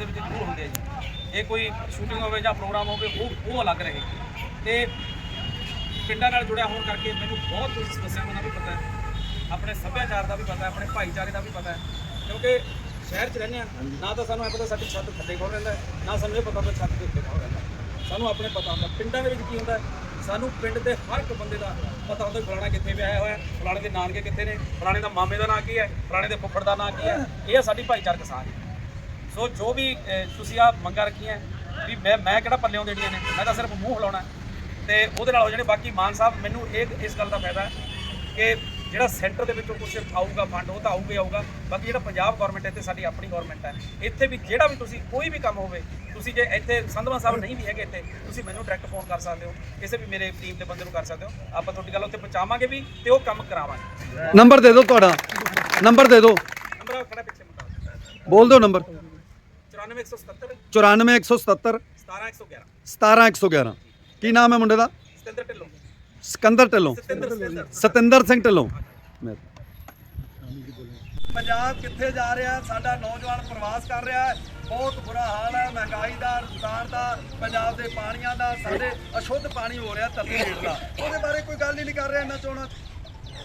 ਦੇ ਵਿੱਚ ਜ਼ਰੂਰ ਹੁੰਦੇ ਆ ਜੀ। ਇਹ ਕੋਈ ਸ਼ੂਟਿੰਗ ਹੋਵੇ ਜਾਂ ਪ੍ਰੋਗਰਾਮ ਹੋਵੇ ਉਹ ਉਹ ਅਲੱਗ ਰਹੇ ਤੇ ਪਿੰਡਾਂ ਨਾਲ ਜੁੜਿਆ ਹੋਣ ਕਰਕੇ ਮੈਨੂੰ ਬਹੁਤ ਕੁਝ ਸਮੱਸਿਆਵਾਂ ਦਾ ਵੀ ਪਤਾ ਹੈ। ਆਪਣੇ ਸੱਭਿਆਚਾਰ ਦਾ ਵੀ ਪਤਾ ਹੈ ਆਪਣੇ ਭਾਈਚਾਰੇ ਦਾ ਵੀ ਪਤਾ ਹੈ। ਕਿਉਂਕਿ ਸ਼ਹਿਰ 'ਚ ਰਹਿੰਦੇ ਆ ਨਾ ਤਾਂ ਸਾਨੂੰ ਇਹ ਪਤਾ ਸਾਡੀ ਛੱਤ ਥੱਲੇ ਕੌਣ ਰਹਿੰਦਾ ਹੈ, ਨਾ ਸਾਨੂੰ ਇਹ ਪਤਾ ਵੀ ਛੱਤ ਦੇ ਉੱਤੇ ਕੌਣ ਰਹਿੰਦਾ ਹੈ। ਸਾਨੂੰ ਆਪਣੇ ਪਤਾ ਹੁੰਦਾ ਪਿੰਡਾਂ ਦੇ ਵਿੱਚ ਕੀ ਹੁੰਦਾ ਹੈ, ਸਾਨੂੰ ਪਿੰਡ ਦੇ ਹਰ ਇੱਕ ਬੰਦੇ ਦਾ ਪਤਾ ਹੁੰਦਾ ਫਲਾਣਾ ਕਿੱਥੇ ਵਿਆਹਿਆ ਹੋਇਆ ਹੈ, ਫਲਾਣੇ ਦੇ ਨਾਨਕੇ ਕਿੱਥੇ ਨੇ ਫਲਾਣੇ ਦਾ ਮਾਮੇ ਦਾ ਨਾਂ ਕੀ ਹੈ ਫਲਾਣੇ ਦੇ ਫੁੱਫੜ ਦਾ ਨਾਂ ਕੀ ਹੈ। ਇਹ ਹੈ ਸਾਡੀ ਭਾਈਚਾਰਕ ਸਾਂਝ। ਸੋ ਜੋ ਵੀ ਤੁਸੀਂ ਆ ਮੰਗਾਂ ਰੱਖੀਆਂ ਵੀ ਮੈਂ ਮੈਂ ਕਿਹੜਾ ਪੱਲਿਓਂ ਦੇਣੀਆਂ ਨੇ? ਮੈਂ ਤਾਂ ਸਿਰਫ ਮੂੰਹ ਹਿਲਾਉਣਾ। ਤੇ ਉਹਦੇ ਨਾਲ ਹੋ ਜਾਣੇ ਬਾਕੀ ਮਾਨ ਸਾਹਿਬ ਮੈਨੂੰ ਇਹ ਇਸ ਗੱਲ ਦਾ ਫਾਇਦਾ ਹੈ ਕਿ ਜਿਹੜਾ ਸੈਂਟਰ ਦੇ ਵਿੱਚੋਂ ਕੁਝ ਆਊਗਾ ਫੰਡ ਉਹ ਤਾਂ ਆਊਗਾ ਹੀ ਆਊਗਾ। ਬਾਕੀ ਜਿਹੜਾ ਪੰਜਾਬ ਗਵਰਨਮੈਂਟ ਹੈ ਤੇ ਸਾਡੀ ਆਪਣੀ ਗਵਰਨਮੈਂਟ ਹੈ। ਇੱਥੇ ਵੀ ਜਿਹੜਾ ਵੀ ਤੁਸੀਂ ਕੋਈ ਵੀ ਕੰਮ ਹੋਵੇ ਤੁਸੀਂ ਜੇ ਇੱਥੇ ਸੰਧਵਾ ਸਾਹਿਬ ਨਹੀਂ ਵੀ ਹੈਗੇ ਇੱਥੇ ਤੁਸੀਂ ਮੈਨੂੰ ਡਾਇਰੈਕਟ ਫੋਨ ਕਰ ਸਕਦੇ ਹੋ। ਕਿਸੇ ਵੀ ਮੇਰੇ ਟੀਮ ਦੇ ਬੰਦੇ ਨੂੰ ਕਰ ਸਕਦੇ ਹੋ। ਆਪਾਂ ਤੁਹਾਡੀ ਗੱਲ ਉੱਥੇ ਪਹੁੰਚਾਵਾਂਗੇ ਵੀ ਤੇ ਉਹ ਕੰਮ ਕਰਾਵਾਂਗੇ। ਨੰਬਰ ਦੇ ਦਿਓ ਤੁਹਾਡਾ। ਨੰਬਰ ਦੇ ਦਿਓ। ਨੰਬਰ ਪਿੱਛੇ ਬੋਲ ਦਿਓ ਨੰਬਰ 94177 94177 17111 17111 ਕੀ ਨਾਮ ਹੈ ਮੁੰਡੇ ਦਾ? ਸਤਿੰਦਰ ਢਿੱਲੋਂ। ਸਿਕੰਦਰ ਢਿੱਲੋਂ। ਸਤਿੰਦਰ ਸਿੰਘ। ਢਿੱਲੋਂ। ਪੰਜਾਬ ਕਿੱਥੇ ਜਾ ਰਿਹਾ? ਸਾਡਾ ਨੌਜਵਾਨ ਪ੍ਰਵਾਸ ਕਰ ਰਿਹਾ ਹੈ। ਬਹੁਤ ਬੁਰਾ ਹਾਲ ਹੈ। ਮਹਿੰਗਾਈ ਦਾ ਰੁਜ਼ਗਾਰ ਦਾ ਪੰਜਾਬ ਦੇ ਪਾਣੀਆਂ ਦਾ ਸਾਡੇ ਅਸ਼ੁੱਧ ਪਾਣੀ ਹੋ ਰਿਹਾ ਧਰਤੀ ਹੇਠ ਦਾ। ਉਹਦੇ ਬਾਰੇ ਕੋਈ ਗੱਲ ਹੀ ਨਹੀਂ ਕਰ ਰਿਹਾ ਇਹਨਾਂ ਚੋਣਾਂ।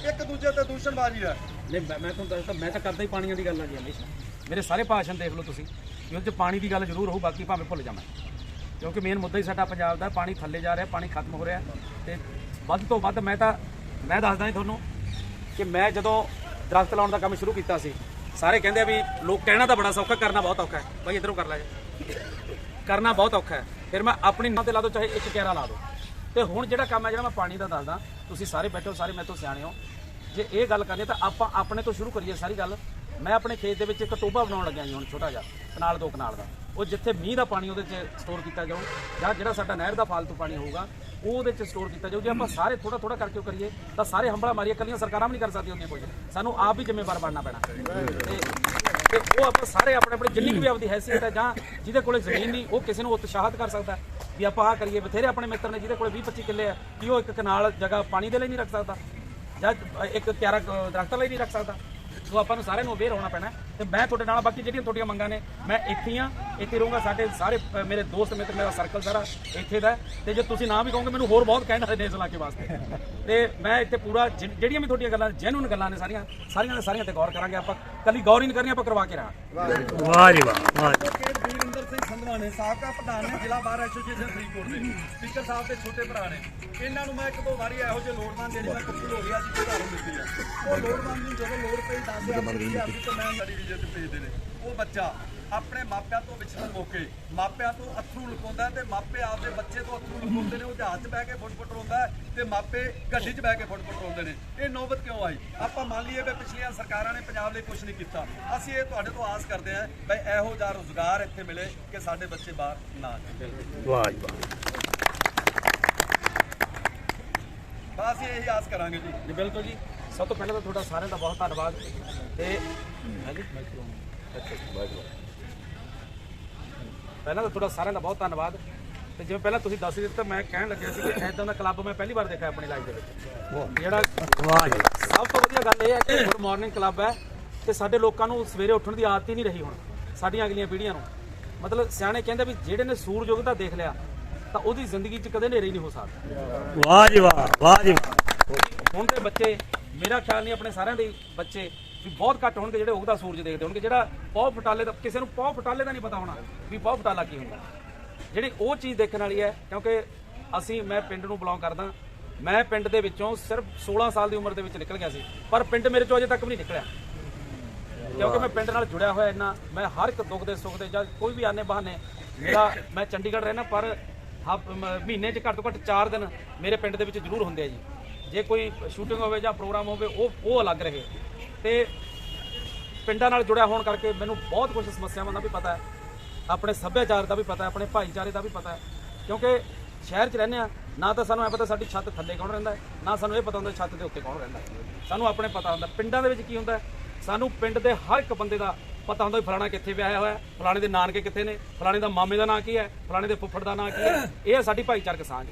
ਇੱਕ ਦੂਜੇ ਤੇ ਦੂਸ਼ਣਬਾਜ਼ੀ ਹੈ। ਨਹੀਂ ਮੈਂ ਮੈਂ ਤੁਹਾਨੂੰ ਦੱਸਦਾ ਮੈਂ ਤਾਂ ਕਰਦਾ ਹੀ ਪਾਣੀਆਂ ਦੀ ਗੱਲ ਆ ਜੀ ਹਮੇਸ਼ਾ। ਮੇਰੇ ਸਾਰੇ ਭਾਸ਼ਣ ਦੇਖ ਲਓ ਤੁਸੀਂ। ਕਿ ਉਹਦੇ 'ਚ ਪਾਣੀ ਦੀ ਗੱਲ ਜ਼ਰੂਰ ਹੋਊ, ਬਾਕੀ ਭਾਵੇਂ ਭੁੱਲ ਜਾਵਾਂ। ਕਿਉਂਕਿ ਮੇਨ ਮੁੱਦਾ ਹੀ ਸਾਡਾ ਪੰਜਾਬ ਦਾ, ਪਾਣੀ ਥੱਲੇ ਜਾ ਰਿਹਾ, ਪਾਣੀ ਖਤਮ ਹੋ ਰਿਹਾ। ਤੇ ਵੱਧ ਤੋਂ ਵੱਧ ਮੈਂ ਤਾਂ, ਮੈਂ ਦੱਸਦਾ ਜੀ ਤੁਹਾਨੂੰ ਕਿ ਮੈਂ ਜਦੋਂ ਦਰਖਤ ਲਾਉਣ ਦਾ ਕੰਮ ਸ਼ੁਰੂ ਕੀਤਾ ਸੀ, ਸਾਰੇ ਕਹਿੰਦੇ ਆ ਵੀ ਲੋਕ ਕਹਿਣਾ ਤਾਂ ਬੜਾ ਸੌਖਾ, ਕਰਨਾ ਬਹੁਤ ਔਖਾ ਹੈ। ਭਾਈ ਇਧਰੋਂ ਕਰ ਲੈ ਜੀ। ਕਰਨਾ ਬਹੁਤ ਔਖਾ ਹੈ। ਫਿਰ ਮੈਂ ਆਪਣੀ ਨਾਂ ਤੇ ਲਾ ਦੋ, ਚਾਹੇ ਇੱਕ ਕਿਆਰਾ ਲਾ ਦੋ। ਤੇ ਹੁਣ ਜਿਹੜਾ ਕੰਮ ਹੈ, ਜਿਹੜਾ ਮੈਂ ਪਾਣੀ ਦਾ ਦੱਸਦਾ, ਤੁਸੀਂ ਸਾਰੇ ਬੈਠੋ, ਸਾਰੇ ਮੇਰੇ ਤੋਂ ਸਿਆਣੇ ਹੋ। ਜੇ ਇਹ ਗੱਲ ਕਰਨੀ ਤਾਂ ਆਪਾਂ ਆਪਣੇ ਤੋਂ ਸ਼ੁਰੂ ਕਰੀਏ ਸਾਰੀ ਗੱਲ। ਮੈਂ ਆਪਣੇ ਖੇਤ ਦੇ ਵਿੱਚ ਇੱਕ ਟੋਭਾ ਬਣਾਉਣ ਲੱਗਿਆ ਜੀ ਹੁਣ ਛੋਟਾ ਜਿਹਾ ਕਨਾਲ ਦੋ ਕਨਾਲ ਦਾ। ਉਹ ਜਿੱਥੇ ਮੀਂਹ ਦਾ ਪਾਣੀ ਉਹਦੇ 'ਚ ਸਟੋਰ ਕੀਤਾ ਜਾਊ ਜਾਂ ਜਿਹੜਾ ਸਾਡਾ ਨਹਿਰ ਦਾ ਫਾਲਤੂ ਪਾਣੀ ਹੋਊਗਾ ਉਹ ਉਹਦੇ 'ਚ ਸਟੋਰ ਕੀਤਾ ਜਾਊ। ਜੇ ਆਪਾਂ ਸਾਰੇ ਥੋੜਾ ਥੋੜਾ ਕਰਕੇ ਉਹ ਕਰੀਏ ਤਾਂ ਸਾਰੇ ਹੰਬਲਾ ਮਾਰੀਏ ਕੱਲੀਆਂ ਸਰਕਾਰਾਂ ਵੀ ਨਹੀਂ ਕਰ ਸਕਦੀਆਂ ਹੁੰਦੀਆਂ ਕੁਝ ਸਾਨੂੰ ਆਪ ਵੀ ਜ਼ਿੰਮੇਵਾਰ ਬਣਨਾ ਪੈਣਾ। ਤੇ ਉਹ ਆਪਾਂ ਸਾਰੇ ਆਪਣੇ ਆਪਣੇ ਜਿੰਨੀ ਕੁ ਵੀ ਆਪਦੀ ਹੈਸੀਅਤ ਹੈ ਜਾਂ ਜਿਹਦੇ ਕੋਲੇ ਜ਼ਮੀਨ ਨਹੀਂ ਉਹ ਕਿਸੇ ਨੂੰ ਉਤਸ਼ਾਹਿਤ ਕਰ ਸਕਦਾ ਵੀ ਆਪਾਂ ਆਹ ਕਰੀਏ। ਬਥੇਰੇ ਆਪਣੇ ਮਿੱਤਰ ਨੇ ਜਿਹਦੇ ਕੋਲੇ 20 25 ਕਿੱਲੇ ਆ ਕਿ ਉਹ ਇੱਕ ਕਨਾਲ ਜਗ੍ਹਾ ਪਾਣੀ ਦੇ ਲਈ ਨਹੀਂ ਰੱਖ ਸਕਦਾ ਜਾਂ ਇੱਕ ਕਿਆਰਾ ਅ, ਲਈ ਨਹੀਂ ਰੱਖ ਸਕਦਾ। ਸੋ ਆਪਾਂ ਨੂੰ ਸਾਰਿਆਂ ਨੂੰ ਅਵੇਅਰ ਹੋਣਾ ਪੈਣਾ ਤੇ ਮੈਂ ਤੁਹਾਡੇ ਨਾਲ ਬਾਕੀ ਜਿਹੜੀਆਂ ਤੁਹਾਡੀਆਂ ਮੰਗਾਂ ਨੇ, ਮੈਂ ਇੱਥੇ ਹੀ ਆ ਇੱਥੇ ਰਹੂੰਗਾ, ਸਾਡੇ ਸਾਰੇ ਮੇਰੇ ਦੋਸਤ ਮਿੱਤਰ, ਮੇਰਾ ਸਰਕਲ ਸਾਰਾ ਇੱਥੇ ਦਾ ਹੈ। ਤੇ ਜੇ ਤੁਸੀਂ ਨਾ ਵੀ ਕਹੋਗੇ, ਮੈਨੂੰ ਹੋਰ ਬਹੁਤ ਕਹਿਣ ਕਹਿਣਾ ਨੇ ਇਸ ਇਲਾਕੇ ਵਾਸਤੇ। ਤੇ ਮੈਂ ਇੱਥੇ ਪੂਰਾ ਜਿਹੜੀਆਂ ਵੀ ਤੁਹਾਡੀਆਂ ਗੱਲਾਂ ਜੈਨੂਨ ਗੱਲਾਂ ਨੇ ਸਾਰੀਆਂ ਸਾਰੀਆਂ ਦੇ ਸਾਰੀਆਂ ਤੇ ਗੌਰ ਕਰਾਂਗੇ ਆਪਾਂ। ਕੱਲੀ ਗੌਰ ਹੀ ਨਹੀਂ ਕਰਨੀ, ਆਪਾਂ ਕਰਵਾ ਕੇ ਰਹਾਂਗੇ। ਵਾਹ ਜੀ ਵਾਹ ਵਾਹ ਜੀ। ਸਿੰਘ ਸੰਧਵਾ ਨੇ, ਸਾਬਕਾ ਪ੍ਰਧਾਨ ਨੇ ਜ਼ਿਲ੍ਹਾ ਬਾਰ ਐਸੋਸੀਏਸ਼ਨ ਫਰੀਦਕੋਟ ਦੇ। ਸਪੀਕਰ ਸਾਹਿਬ ਦੇ ਛੋਟੇ ਭਰਾ ਨੇ। ਇਹਨਾਂ ਨੂੰ ਮੈਂ ਇੱਕ ਦੋ ਵਾਰੀ ਇਹੋ ਜਿਹੇ ਲੋੜਵੰਦ ਜਿਹੜੀ ਮੈਂ ਕਬੂਲ ਹੋ ਗਿਆ ਸੀ ਉਦਾਹਰਨ ਦਿੱਤੀ ਆ। ਉਹ ਲੋੜਵੰਦ ਨੂੰ ਜਦੋਂ ਲੋੜ ਪਈ 10000 ਰੁਪਏ ਦੀ ਤਾਂ ਮੈਂ ਲੜੀ ਵਿਜੇ ਤੇ ਭੇਜਦੇ ਨੇ। ਉਹ ਬੱਚਾ ਆਪਣੇ ਮਾਪਿਆਂ ਤੋਂ ਵਿਛੜਨ ਮੌਕੇ, ਮਾਪਿਆਂ ਤੋਂ ਅਥਰੂ ਲੁਕਾਉਂਦਾ ਤੇ ਮਾਪੇ ਆਪਦੇ ਅਥਰੂ ਨੇ ਉਹ ਜਹਾਜ਼ 'ਚ ਬਹਿ ਕੇ ਫੁੱਟ-ਫੁੱਟ ਰੋਂਦਾ ਹੈ ਤੇ ਮਾਪੇ ਗੱਡੀ 'ਚ ਬਹਿ ਕੇ ਫੁੱਟ-ਫੁੱਟ ਰੋਂਦੇ ਨੇ। ਇਹ ਨੌਬਤ ਕਿਉਂ ਆਈ? ਆਪਾਂ ਮੰਨ ਲਈਏ ਵੀ ਪਿਛਲੀਆਂ ਸਰਕਾਰਾਂ ਨੇ ਪੰਜਾਬ ਲਈ ਕੁਝ ਨਹੀਂ ਕੀਤਾ। ਅਸੀਂ ਇਹ ਤੁਹਾਡੇ ਤੋਂ ਆਸ ਕਰਦੇ ਹਾਂ ਬਈ ਇਹੋ ਜਿਹਾ ਰੋਜ਼ਗਾਰ ਇੱਥੇ ਮਿਲੇ ਕਿ ਸਾਡੇ ਬੱਚੇ ਬਾਹਰ ਨਾ ਜਾਣ। ਵਾਹ ਜੀ ਵਾਹ। ਬਸ ਅਸੀਂ ਇਹੀ ਆਸ ਕਰਾਂਗੇ ਜੀ। ਜੀ ਬਿਲਕੁਲ ਜੀ। ਸਭ ਤੋਂ ਪਹਿਲਾਂ ਤਾਂ ਤੁਹਾਡਾ ਸਾਰਿਆਂ ਦਾ ਬਹੁਤ ਧੰਨਵਾਦ। ਤੇ ਪਹਿਲਾਂ ਤਾਂ ਤੁਹਾਡਾ ਸਾਰਿਆਂ ਦਾ ਬਹੁਤ ਧੰਨਵਾਦ। ਤੇ ਜਿਵੇਂ ਪਹਿਲਾਂ ਤੁਸੀਂ ਦੱਸ ਦਿੱਤਾ ਮੈਂ ਕਹਿਣ ਲੱਗਿਆ ਸੀ ਕਿ ਐਦਾਂ ਦਾ ਕਲੱਬ ਮੈਂ ਪਹਿਲੀ ਵਾਰ ਦੇਖਿਆ ਆਪਣੀ ਲਾਈਫ ਦੇ ਵਿੱਚ। ਜਿਹੜਾ ਵਾਹ ਜੀ ਸਭ ਤੋਂ ਵਧੀਆ ਗੱਲ ਇਹ ਹੈ ਕਿ ਗੁੱਡ ਮਾਰਨਿੰਗ ਕਲੱਬ ਹੈ ਤੇ ਸਾਡੇ ਲੋਕਾਂ ਨੂੰ ਸਵੇਰੇ ਉੱਠਣ ਦੀ ਆਦਤ ਹੀ ਨਹੀਂ ਰਹੀ ਹੁਣ ਸਾਡੀਆਂ ਅਗਲੀਆਂ ਪੀੜ੍ਹੀਆਂ ਨੂੰ। ਮਤਲਬ ਸਿਆਣੇ ਕਹਿੰਦੇ ਵੀ ਜਿਹੜੇ ਨੇ ਸੂਰਜ ਉਗਦਾ ਦੇਖ ਲਿਆ ਤਾਂ ਉਹਦੀ ਜ਼ਿੰਦਗੀ 'ਚ ਕਦੇ ਹਨੇਰੇ ਹੀ ਨਹੀਂ ਹੋ ਸਕਦਾ। ਵਾਹ ਜੀ ਵਾਹ ਵਾਹ ਜੀ ਹੁਣ ਦੇ ਬੱਚੇ ਮੇਰਾ ਖਿਆਲ ਨਹੀਂ ਆਪਣੇ ਸਾਰਿਆਂ ਦੇ ਬੱਚੇ ਵੀ ਬਹੁਤ ਘੱਟ ਹੋਣਗੇ ਜਿਹੜੇ ਉਗਦਾ ਸੂਰਜ ਦੇਖਦੇ ਹੋਣਗੇ। ਜਿਹੜਾ ਪੌ ਫਟਾਲੇ ਦਾ ਕਿਸੇ ਨੂੰ ਪੌ ਫਟਾਲੇ ਦਾ ਨਹੀਂ ਪਤਾ ਹੋਣਾ ਵੀ ਪੌ ਫਟਾਲਾ ਕੀ ਹੁੰਦਾ। ਜਿਹੜੀ ਉਹ ਚੀਜ਼ ਦੇਖਣ ਵਾਲੀ ਹੈ, ਕਿਉਂਕਿ ਅਸੀਂ, ਮੈਂ ਪਿੰਡ ਨੂੰ ਬਿਲੋਂਗ ਕਰਦਾ, ਮੈਂ ਪਿੰਡ ਦੇ ਵਿੱਚੋਂ ਸਿਰਫ 16 ਸਾਲ ਦੀ ਉਮਰ ਦੇ ਵਿੱਚ ਨਿਕਲ ਗਿਆ ਸੀ, ਪਰ ਪਿੰਡ ਮੇਰੇ ਚੋਂ ਅਜੇ ਤੱਕ ਵੀ ਨਹੀਂ ਨਿਕਲਿਆ। ਕਿਉਂਕਿ ਮੈਂ ਪਿੰਡ ਨਾਲ ਜੁੜਿਆ ਹੋਇਆ ਇੰਨਾ, ਮੈਂ ਹਰ ਇੱਕ ਦੁੱਖ ਦੇ ਸੁੱਖ ਦੇ ਜਾਂ ਕੋਈ ਵੀ ਆਨੇ ਬਹਾਨੇ ਮੇਰਾ ਮੈਂ ਚੰਡੀਗੜ੍ਹ ਰਹਿਣਾ ਪਰ ਹਫ- ਮਹੀਨੇ 'ਚ ਘੱਟ ਤੋਂ ਘੱਟ 4 ਦਿਨ ਮੇਰੇ ਪਿੰਡ ਦੇ ਵਿੱਚ ਜ਼ਰੂਰ ਹੁੰਦੇ ਆ ਜੀ। ਜੇ ਕੋਈ ਸ਼ੂਟਿੰਗ ਹੋਵੇ ਜਾਂ ਪ੍ਰੋਗਰਾਮ ਹੋਵੇ, ਉਹ ਉਹ ਅਲੱਗ ਰਹੇ। ਤੇ ਪਿੰਡਾਂ ਨਾਲ ਜੁੜਿਆ ਹੋਣ ਕਰਕੇ ਮੈਨੂੰ ਬਹੁਤ ਕੁਝ ਸਮੱਸਿਆਵਾਂ ਦਾ ਵੀ ਪਤਾ ਹੈ। ਆਪਣੇ ਸੱਭਿਆਚਾਰ ਦਾ ਵੀ ਪਤਾ ਆਪਣੇ ਭਾਈਚਾਰੇ ਦਾ ਵੀ ਪਤਾ ਹੈ। ਕਿਉਂਕਿ ਸ਼ਹਿਰ 'ਚ ਰਹਿੰਦੇ ਆ ਨਾ ਤਾਂ ਸਾਨੂੰ ਇਹ ਪਤਾ ਸਾਡੀ ਛੱਤ ਥੱਲੇ ਕੌਣ ਰਹਿੰਦਾ ਨਾ ਸਾਨੂੰ ਇਹ ਪਤਾ ਹੁੰਦਾ ਛੱਤ ਦੇ ਉੱਤੇ ਕੌਣ ਰਹਿੰਦਾ ਸਾਨੂੰ ਆਪਣੇ ਪਤਾ ਹੁੰਦਾ, ਪਿੰਡਾਂ ਦੇ ਵਿੱਚ ਕੀ ਹੁੰਦਾ ਸਾਨੂੰ ਪਿੰਡ ਦੇ ਹਰ ਇੱਕ ਬੰਦੇ ਦਾ ਪਤਾ ਹੁੰਦਾ ਵੀ ਫਲਾਣਾ ਕਿੱਥੇ ਵਿਆਹਿਆ ਹੋਇਆ ਫਲਾਣੇ ਦੇ ਨਾਨਕੇ ਕਿੱਥੇ ਨੇ, ਫਲਾਣੇ ਦਾ ਮਾਮੇ ਦਾ ਨਾਂ ਕੀ ਹੈ, ਫਲਾਣੇ ਦੇ ਫੁੱਫੜ ਦਾ ਨਾਂ ਕੀ ਹੈ, ਇਹ ਹੈ ਸਾਡੀ ਭਾਈਚਾਰਕ ਸਾਂਝ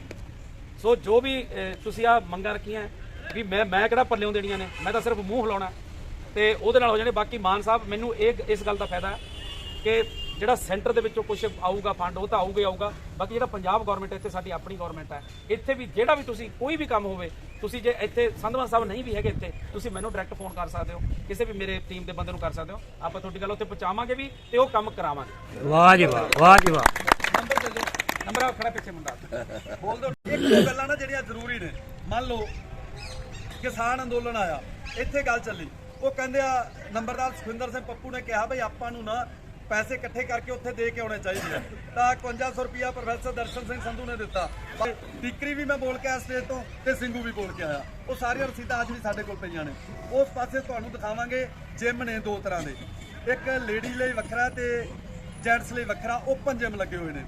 ਸੋ ਜੋ ਵੀ ਤੁਸੀਂ ਆ ਮੰਗਾਂ ਰੱਖੀਆਂ ਵੀ ਮੈਂ ਮੈਂ ਕਿਹੜਾ ਪੱਲਿਓਂ ਦੇਣੀਆਂ ਨੇ, ਮੈਂ ਤਾਂ ਸਿਰਫ ਮੂੰਹ ਹਿਲਾਉਣਾ ਤੇ ਉਹਦੇ ਨਾਲ ਹੋ ਜਾਣੇ ਬਾਕੀ ਮਾਨ ਸਾਹਿਬ, ਮੈਨੂੰ ਇਹ, ਇਸ ਗੱਲ ਦਾ ਫਾਇਦਾ ਕਿ ਜਿਹੜਾ ਸੈਂਟਰ ਦੇ ਵਿੱਚੋਂ ਕੁਝ ਆਊਗਾ ਫੰਡ ਉਹ ਤਾਂ ਆਊਗਾ ਹੀ ਆਊਗਾ। ਬਾਕੀ ਜਿਹੜਾ ਪੰਜਾਬ ਗਵਰਨਮੈਂਟ ਇੱਥੇ ਸਾਡੀ ਆਪਣੀ ਗਵਰਨਮੈਂਟ ਹੈ। ਇੱਥੇ ਵੀ ਜਿਹੜਾ ਵੀ ਤੁਸੀਂ ਕੋਈ ਵੀ ਕੰਮ ਹੋਵੇ ਤੁਸੀਂ ਜੇ ਇੱਥੇ ਸੰਧਵਾਂ ਸਾਹਿਬ ਨਹੀਂ ਵੀ ਹੈਗੇ ਇੱਥੇ ਤੁਸੀਂ ਮੈਨੂੰ ਡਾਇਰੈਕਟ ਫੋਨ ਕਰ ਸਕਦੇ ਹੋ ਕਿਸੇ ਵੀ ਮੇਰੇ ਟੀਮ ਦੇ ਬੰਦੇ ਨੂੰ ਕਰ ਸਕਦੇ ਹੋ। ਆਪਾਂ ਤੁਹਾਡੀ ਗੱਲ ਉੱਥੇ ਪਹੁੰਚਾਵਾਂਗੇ ਵੀ ਤੇ ਉਹ ਕੰਮ ਕਰਾਵਾਂਗੇ। ਵਾਹ ਜੀ ਵਾਹ ਵਾਹ ਜੀ ਵਾਹ। ਨੰਬਰ ਦੇ ਦਿਓ। ਨੰਬਰ ਆ ਖੜਾ ਪਿੱਛੇ ਮੁੰਡਾ। ਬੋਲ ਦਿਓ ਇੱਕ ਦੋ ਗੱਲਾਂ ਨਾ ਜਿਹੜੀਆਂ ਜ਼ਰੂਰੀ ਨੇ ਮੰਨ ਲਓ ਕਿਸਾਨ ਅੰਦੋਲਨ ਆਇਆ ਇੱਥੇ ਗੱਲ ਚੱਲੀ। ਉਹ ਕਹਿੰਦੇ ਆ ਨੰਬਰਦਾਰ ਸੁਖਿੰਦਰ ਸਿੰਘ ਪੱਪੂ ਨੇ ਕਿਹਾ ਬਈ ਆਪਾਂ ਨੂੰ ਨਾ ਪੈਸੇ ਇਕੱਠੇ ਕਰਕੇ ਉੱਥੇ ਦੇ ਕੇ ਆਉਣੇ ਚਾਹੀਦੇ ਆ। ਤਾਂ 5100 ਰੁਪਿਆ ਪ੍ਰੋਫੈਸਰ ਦਰਸ਼ਨ ਸਿੰਘ ਸੰਧੂ ਨੇ ਦਿੱਤਾ। ਪਰ ਟਿਕਰੀ ਵੀ ਮੈਂ ਬੋਲ ਕੇ ਆਇਆ ਸਟੇਜ ਤੋਂ ਤੇ ਸਿੰਘੂ ਵੀ ਬੋਲ ਕੇ ਆਇਆ। ਉਹ ਸਾਰੀਆਂ ਰਸੀਦਾਂ ਅੱਜ ਵੀ ਸਾਡੇ ਕੋਲ ਪਈਆਂ ਨੇ। ਉਸ ਪਾਸੇ ਤੁਹਾਨੂੰ ਦਿਖਾਵਾਂਗੇ ਜਿਮ ਨੇ ਦੋ ਤਰ੍ਹਾਂ ਦੇ। ਇੱਕ ਲੇਡੀ ਲਈ ਵੱਖਰਾ ਤੇ ਜੈਂਟਸ ਲਈ ਵੱਖਰਾ, ਓਪਨ ਜਿਮ ਲੱਗੇ ਹੋਏ ਨੇ।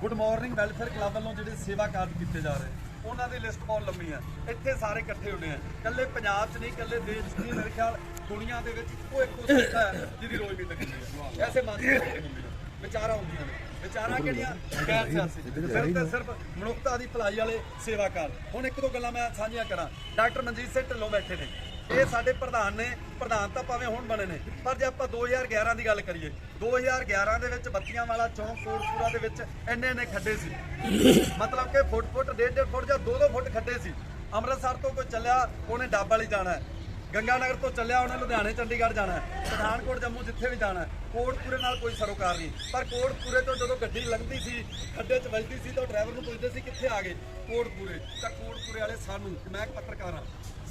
ਗੁੱਡ ਮਾਰਨਿੰਗ ਵੈਲਫੇਅਰ ਕਲੱਬ ਵੱਲੋਂ ਜਿਹੜੇ ਸੇਵਾ ਕਾਰਜ ਕੀਤੇ ਜਾ ਰਹੇ। ਉਹਨਾਂ ਦੀ ਲਿਸਟ ਬਹੁਤ ਲੰਮੀ ਹੈ ਇੱਥੇ ਸਾਰੇ ਇਕੱਠੇ ਹੁੰਦੇ ਆ। ਕੱਲੇ ਪੰਜਾਬ 'ਚ ਨਹੀਂ ਕੱਲੇ ਦੇਸ਼ 'ਚ ਨਹੀਂ ਮੇਰੇ ਖਿਆਲ। ਦੁਨੀਆ ਦੇ ਵਿੱਚ ਇੱਕੋ ਇੱਕੋ ਸੰਸਥਾ ਹੈ ਜਿਹਦੀ ਰੋਜ਼ ਵੀ ਲੱਗਦੀ ਹੈ। ਐਸੇ ਮਾਨਸਿਕ ਹੁੰਦੇ ਨੇ ਵਿਚਾਰਾ ਹੁੰਦੀਆਂ ਨੇ। ਵਿਚਾਰਾ ਕਿਹੜੀਆਂ? ਗੈਰ ਸਿਆਸੀ। ਸਿਰਫ ਤੇ ਸਿਰਫ ਮਨੁੱਖਤਾ ਦੀ ਭਲਾਈ ਵਾਲੇ ਸੇਵਾਕਾਰ। ਹੁਣ ਇੱਕ ਦੋ ਗੱਲਾਂ ਮੈਂ ਸਾਂਝੀਆਂ ਕਰਾਂ। ਡਾਕਟਰ ਮਨਜੀਤ ਸਿੰਘ ਢਿੱਲੋਂ ਬੈਠੇ ਨੇ। ਇਹ ਸਾਡੇ ਪ੍ਰਧਾਨ ਨੇ। ਪ੍ਰਧਾਨ ਤਾਂ ਭਾਵੇਂ ਹੁਣ ਬਣੇ ਨੇ। ਪਰ ਜੇ ਆਪਾਂ 2011 ਦੀ ਗੱਲ ਕਰੀਏ 2011 ਦੇ ਵਿੱਚ ਬੱਤੀਆਂ ਵਾਲਾ ਚੌਂਕ ਕੋਟਪੂਰਾ ਦੇ ਵਿੱਚ ਇੰਨੇ ਇੰਨੇ ਖੱਡੇ ਸੀ। ਮਤਲਬ ਕਿ ਫੁੱਟ ਫੁੱਟ ਡੇਢ ਡੇਢ ਫੁੱਟ ਜਾਂ ਦੋ ਦੋ ਫੁੱਟ ਖੱਡੇ ਸੀ। ਅੰਮ੍ਰਿਤਸਰ ਤੋਂ ਕੋਈ ਚੱਲਿਆ ਉਹਨੇ ਡੱਬ ਵਾਲੀ ਜਾਣਾ ਗੰਗਾਨਗਰ ਤੋਂ ਚੱਲਿਆ ਉਹਨੇ ਲੁਧਿਆਣੇ, ਚੰਡੀਗੜ੍ਹ ਜਾਣਾ ਹੈ। ਪਠਾਨਕੋਟ, ਜੰਮੂ ਜਿੱਥੇ ਵੀ ਜਾਣਾ ਹੈ। ਕੋਟਪੂਰੇ ਨਾਲ ਕੋਈ ਸਰੋਕਾਰ ਨਹੀਂ। ਪਰ ਕੋਟਪੂਰੇ ਤੋਂ ਜਦੋਂ ਗੱਡੀ ਲੰਘਦੀ ਸੀ, ਖੱਡੇ 'ਚ ਵੱਜਦੀ ਸੀ ਤਾਂ ਡਰਾਈਵਰ ਨੂੰ ਪੁੱਛਦੇ ਸੀ ਕਿੱਥੇ ਆ ਗਏ। ਕੋਟਪੂਰੇ। ਤਾਂ ਕੋਟਪੂਰੇ ਵਾਲੇ ਸਾਨੂੰ, ਮੈਂ ਇੱਕ ਪੱਤਰਕਾਰ ਹਾਂ,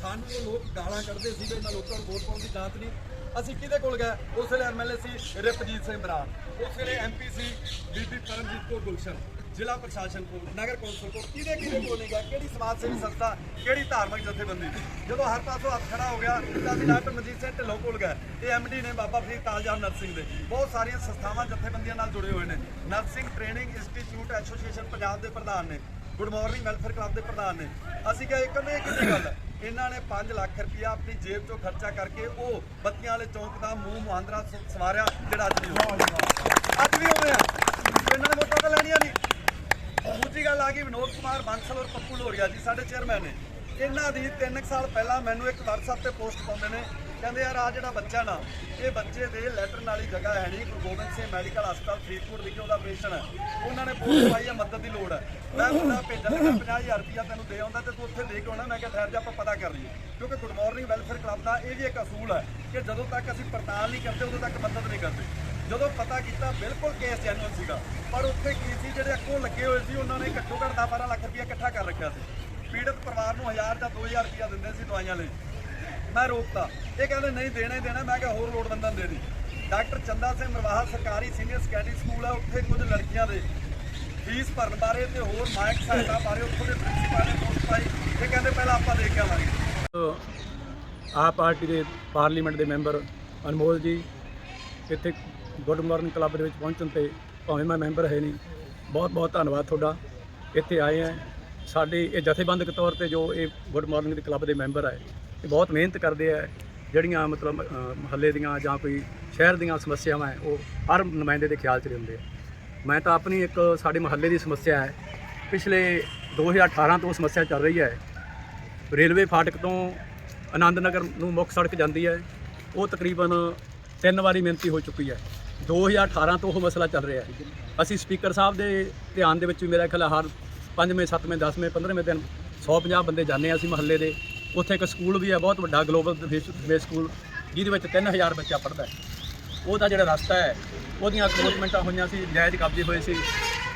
ਸਾਨੂੰ ਉਹ ਲੋਕ ਗਾਲਾਂ ਕੱਢਦੇ ਸੀ ਵੀ ਇਹਨਾਂ ਲੋਕਾਂ ਨੂੰ ਵੋਟ ਪਾਉਣ ਦੀ ਜਾਂਚ ਨਹੀਂ। ਅਸੀਂ ਕਿਹਦੇ ਕੋਲ ਗਏ? ਉਸ ਵੇਲੇ ਐਮਐਲਏ ਸੀ ਰਿਪਜੀਤ ਸਿੰਘ ਬਰਾੜ, ਉਸ ਵੇਲੇ ਐਮਪੀ ਸੀ ਬੀਬੀ ਪਰਮਜੀਤ ਕੌਰ ਗੁਲਸ਼ਨ। ਜ਼ਿਲ੍ਹਾ ਪ੍ਰਸ਼ਾਸਨ ਕੋਲ, ਨਗਰ ਕੌਂਸਲ ਕੋਲ, ਕਿਹਦੇ ਕਿਹਦੇ ਕੋਲ ਨਹੀਂ ਗਿਆ ਕਿਹੜੀ ਸਮਾਜ ਸੇਵੀ ਸੰਸਥਾ, ਕਿਹੜੀ ਧਾਰਮਿਕ ਜਥੇਬੰਦੀ? ਜਦੋਂ ਹਰ ਪਾਸੋਂ ਹੱਥ ਖੜਾ ਹੋ ਗਿਆ, ਤਾਂ ਅਸੀਂ ਡਾਕਟਰ ਮਨਜੀਤ ਸਿੰਘ ਢਿੱਲੋਂ ਕੋਲ ਗਏ। ਇਹ ਐਮਡੀ ਨੇ ਬਾਬਾ ਫਰੀਦ ਤਾਲਜਾਮ ਨਰਸਿੰਘ ਦੇ। ਬਹੁਤ ਸਾਰੀਆਂ ਸੰਸਥਾਵਾਂ ਜਥੇਬੰਦੀਆਂ ਨਾਲ ਜੁੜੇ ਹੋਏ ਨੇ। Nursing training institute association Punjab ਦੇ ਪ੍ਰਧਾਨ ਨੇ। ਗੁੱਡ ਮਾਰਨਿੰਗ ਵੈਲਫੇਅਰ ਕਲੱਬ ਦੇ ਪ੍ਰਧਾਨ ਨੇ। ਅਸੀਂ ਕਿਹਾ ਇੱਕ ਨੇ ਇੱਕ ਗੱਲ? ਇਹਨਾਂ ਨੇ 5 ਲੱਖ ਰੁਪਇਆ ਆਪਣੀ ਜੇਬ ਚੋਂ ਖਰਚਾ ਕਰਕੇ ਉਹ ਬੱਤੀਆਂ ਵਾਲੇ ਚੌਂਕ ਦਾ ਮੂੰਹ ਮੁਹਾਂਦਰਾ ਸਵਾਰਿਆ, ਜਿਹੜਾ ਅੱਜ ਵੀ ਹੋਇਆ। ਅੱਜ ਵੀ ਹੋਵੇ ਇਹਨਾਂ ਨੇ ਵੋਟਾਂ ਤਾਂ ਲੈਣੀਆਂ ਨਹੀਂ। ਦੂਜੀ ਗੱਲ ਆ ਗਈ, ਵਿਨੋਦ ਕੁਮਾਰ ਬਾਂਸਲ ਔਰ ਪੱਪੂ ਲੋਰੀਆ ਜੀ, ਸਾਡੇ ਚੇਅਰਮੈਨ ਨੇ। ਇਹਨਾਂ ਦੀ 3 ਸਾਲ ਪਹਿਲਾਂ ਮੈਨੂੰ ਇੱਕ WhatsApp ਤੇ ਪੋਸਟ ਪਾਉਂਦੇ ਨੇ, ਕਹਿੰਦੇ ਯਾਰ ਆ ਜਿਹੜਾ ਬੱਚਾ ਨਾ, ਇਹ ਬੱਚੇ ਦੇ ਲੈਟਰਨ ਵਾਲੀ ਜਗ੍ਹਾ ਹੈ ਨਹੀਂ, ਗੁਰੂ ਗੋਬਿੰਦ ਸਿੰਘ ਮੈਡੀਕਲ ਹਸਪਤਾਲ ਫਰੀਦਕੋਟ ਵਿਖੇ ਉਹਦਾ ਆਪਰੇਸ਼ਨ ਹੈ। ਉਹਨਾਂ ਨੇ ਪੋਸਟ ਪਾਈ ਹੈ, ਮਦਦ ਦੀ ਲੋੜ ਹੈ। ਮੈਂ ਉਹਦਾ ਭੇਜਣ ਲੱਗਾ 50000 ਰੁਪਇਆ ਤੈਨੂੰ ਦੇ ਆਉਂਦਾ ਤੇ ਤੂੰ ਉੱਥੇ ਦੇ ਕੇ ਆਉਣਾ, ਮੈਂ ਕਿਹਾ ਠਹਿਰ ਜਾ, ਆਪਾਂ ਪਤਾ ਕਰ ਲਈਏ। ਕਿਉਂਕਿ ਗੁੱਡ ਮਾਰਨਿੰਗ ਵੈਲਫੇਅਰ ਕਲੱਬ ਦਾ ਇਹ ਵੀ ਇੱਕ ਅਸੂਲ ਹੈ ਕਿ ਜਦੋਂ ਤੱਕ ਅਸੀਂ ਪੜਤਾਲ ਨਹੀਂ ਕਰਦੇ, ਉਦੋਂ ਤੱਕ ਮਦਦ ਨਹੀਂ ਕਰਦੇ। ਜਦੋਂ ਪਤਾ ਕੀਤਾ ਬਿਲਕੁਲ ਕੇਸ ਜੈਨੂਅਲ ਸੀਗਾ, ਪਰ ਉੱਥੇ ਕੀ ਸੀ, ਜਿਹੜੇ ਅੱਗੋਂ ਲੱਗੇ ਹੋਏ ਸੀ, ਉਹਨਾਂ ਨੇ ਘੱਟੋ ਘੱਟ 10 12 ਲੱਖ ਰੁਪਇਆ ਇਕੱਠਾ ਕਰ ਰੱਖਿਆ ਸੀ। ਪੀੜਤ ਪਰਿਵਾਰ ਨੂੰ 1000 ਜਾਂ 2000 ਰੁਪਇਆ ਦਿੰਦੇ ਸੀ ਦਵਾਈਆਂ ਲਈ। ਮੈਂ ਰੋਕਤਾ। ਇਹ ਕਹਿੰਦੇ, ਨਹੀਂ, ਦੇਣਾ ਹੀ ਦੇਣਾ, ਮੈਂ ਕਿਹਾ ਹੋਰ ਲੋੜਵੰਦਾਂ ਨੂੰ ਦੇ ਦੀ। ਡਾਕਟਰ ਚੰਦਾ ਸਿੰਘ ਮਰਵਾਹਾ ਸਰਕਾਰੀ ਸੀਨੀਅਰ ਸੈਕੰਡਰੀ ਸਕੂਲ ਹੈ ਉੱਥੇ ਕੁਝ ਲੜਕੀਆਂ ਦੇ ਫੀਸ ਭਰਨ ਬਾਰੇ ਤੇ ਹੋਰ ਮਾਇਕ ਸਹਾਇਤਾ ਬਾਰੇ ਉੱਥੋਂ ਦੇ ਪ੍ਰਿੰਸੀਪਲ ਨੇ ਪੋਸਟ ਪਾਈ। ਇਹ ਕਹਿੰਦੇ, ਪਹਿਲਾਂ ਆਪਾਂ ਦੇਖ ਕੇ ਆਵਾਂਗੇ। ਆਪ ਪਾਰਟੀ ਦੇ ਪਾਰਲੀਮੈਂਟ ਦੇ ਮੈਂਬਰ ਅਨਮੋਲ ਜੀ, ਇੱਥੇ ਗੁੱਡ ਮਾਰਨਿੰਗ ਕਲੱਬ ਦੇ ਵਿੱਚ ਪਹੁੰਚਣ ਤੇ ਭਾਵੇਂ ਮੈਂ ਮੈਂਬਰ ਹੈ ਨਹੀਂ, ਬਹੁਤ ਬਹੁਤ ਧੰਨਵਾਦ ਤੁਹਾਡਾ। ਇੱਥੇ ਆਏ ਆ। ਸਾਡੇ ਇਹ ਜਥੇਬੰਦਕ ਤੌਰ ਤੇ ਜੋ ਇਹ ਗੁੱਡ ਮਾਰਨਿੰਗ ਦੇ ਕਲੱਬ ਦੇ ਮੈਂਬਰ ਹੈ ਇਹ ਬਹੁਤ ਮਿਹਨਤ ਕਰਦੇ ਆ। ਜਿਹੜੀਆਂ ਮਤਲਬ ਮਹੱਲੇ ਦੀਆਂ ਜਾਂ ਕੋਈ ਸ਼ਹਿਰ ਦੀਆਂ ਸਮੱਸਿਆਵਾਂ ਹੈ ਉਹ ਹਰ ਨੁਮਾਇੰਦੇ ਦੇ ਖਿਆਲ 'ਚ ਰਹਿੰਦੇ ਆ। ਮੈਂ ਤਾਂ ਆਪਣੀ ਇੱਕ ਸਾਡੇ ਮਹੱਲੇ ਦੀ ਸਮੱਸਿਆ ਹੈ ਪਿਛਲੇ 2018 ਤੋਂ ਸਮੱਸਿਆ ਚੱਲ ਰਹੀ ਹੈ ਰੇਲਵੇ ਫਾਟਕ ਤੋਂ ਆਨੰਦ ਨਗਰ ਨੂੰ ਮੁੱਖ ਸੜਕ ਜਾਂਦੀ ਹੈ ਉਹ ਤਕਰੀਬਨ ਤਿੰਨ ਵਾਰੀ ਮਿਹਨਤੀ ਹੋ ਚੁੱਕੀ ਹੈ 2018 ਤੋਂ ਉਹ ਮਸਲਾ ਚੱਲ ਰਿਹਾ ਹੈ। ਅਸੀਂ ਸਪੀਕਰ ਸਾਹਿਬ ਦੇ ਧਿਆਨ ਦੇ ਵਿੱਚ ਵੀ ਮੇਰਾ ਖਿਆਲ ਹਰ 5ਵੇਂ 7ਵੇਂ 10ਵੇਂ 15ਵੇਂ ਦਿਨ 150 ਬੰਦੇ ਜਾਂਦੇ ਹਾਂ ਅਸੀਂ ਮਹੱਲੇ ਦੇ। ਉੱਥੇ ਇੱਕ ਸਕੂਲ ਵੀ ਹੈ ਬਹੁਤ ਵੱਡਾ ਗਲੋਬਲ ਬੇਸ ਸਕੂਲ ਜਿਹਦੇ ਵਿੱਚ 3000 ਬੱਚਾ ਪੜ੍ਹਦਾ ਹੈ। ਉਹਦਾ ਜਿਹੜਾ ਰਸਤਾ ਹੈ ਉਹਦੀਆਂ ਅਕਰੋਚਮੈਂਟਾਂ ਹੋਈਆਂ ਸੀ ਨਜਾਇਜ਼ ਕਬਜ਼ੇ ਹੋਏ ਸੀ।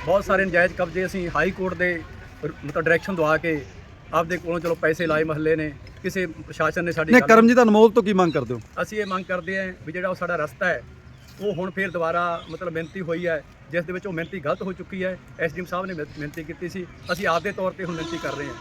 ਬਹੁਤ ਸਾਰੇ ਨਜਾਇਜ਼ ਕਬਜ਼ੇ ਅਸੀਂ ਹਾਈ ਕੋਰਟ ਦੇ ਮਤਲਬ ਡਾਇਰੈਕਸ਼ਨ ਦਵਾ ਕੇ ਆਪਦੇ ਕੋਲੋਂ ਚਲੋ ਪੈਸੇ ਲਾਏ ਮਹੱਲੇ ਨੇ। ਕਿਸੇ ਪ੍ਰਸ਼ਾਸਨ ਨੇ ਸਾਡੀ ਨੇ ਕਰਮਜੀਤ ਅਨਮੋਲ ਤੋਂ ਕੀ ਮੰਗ ਕਰਦੇ ਹੋ? ਅਸੀਂ ਇਹ ਮੰਗ ਕਰਦੇ ਹਾਂ ਵੀ ਜਿਹੜਾ ਉਹ ਸਾਡਾ ਰਸਤਾ ਹੈ ਉਹ ਹੁਣ ਫੇਰ ਦੁਬਾਰਾ ਮਤਲਬ ਮਿਹਨਤੀ ਹੋਈ ਹੈ ਜਿਸ ਦੇ ਵਿੱਚ ਉਹ ਮਿਹਨਤੀ ਗਲਤ ਹੋ ਚੁੱਕੀ ਹੈ ਐਸਡੀਐਮ ਸਾਹਿਬ ਨੇ ਮਿਹਨਤੀ ਕੀਤੀ ਸੀ। ਅਸੀਂ ਆਪਦੇ ਤੌਰ ਤੇ ਹੁਣ ਮਿਹਨਤੀ ਕਰ ਰਹੇ ਹਾਂ।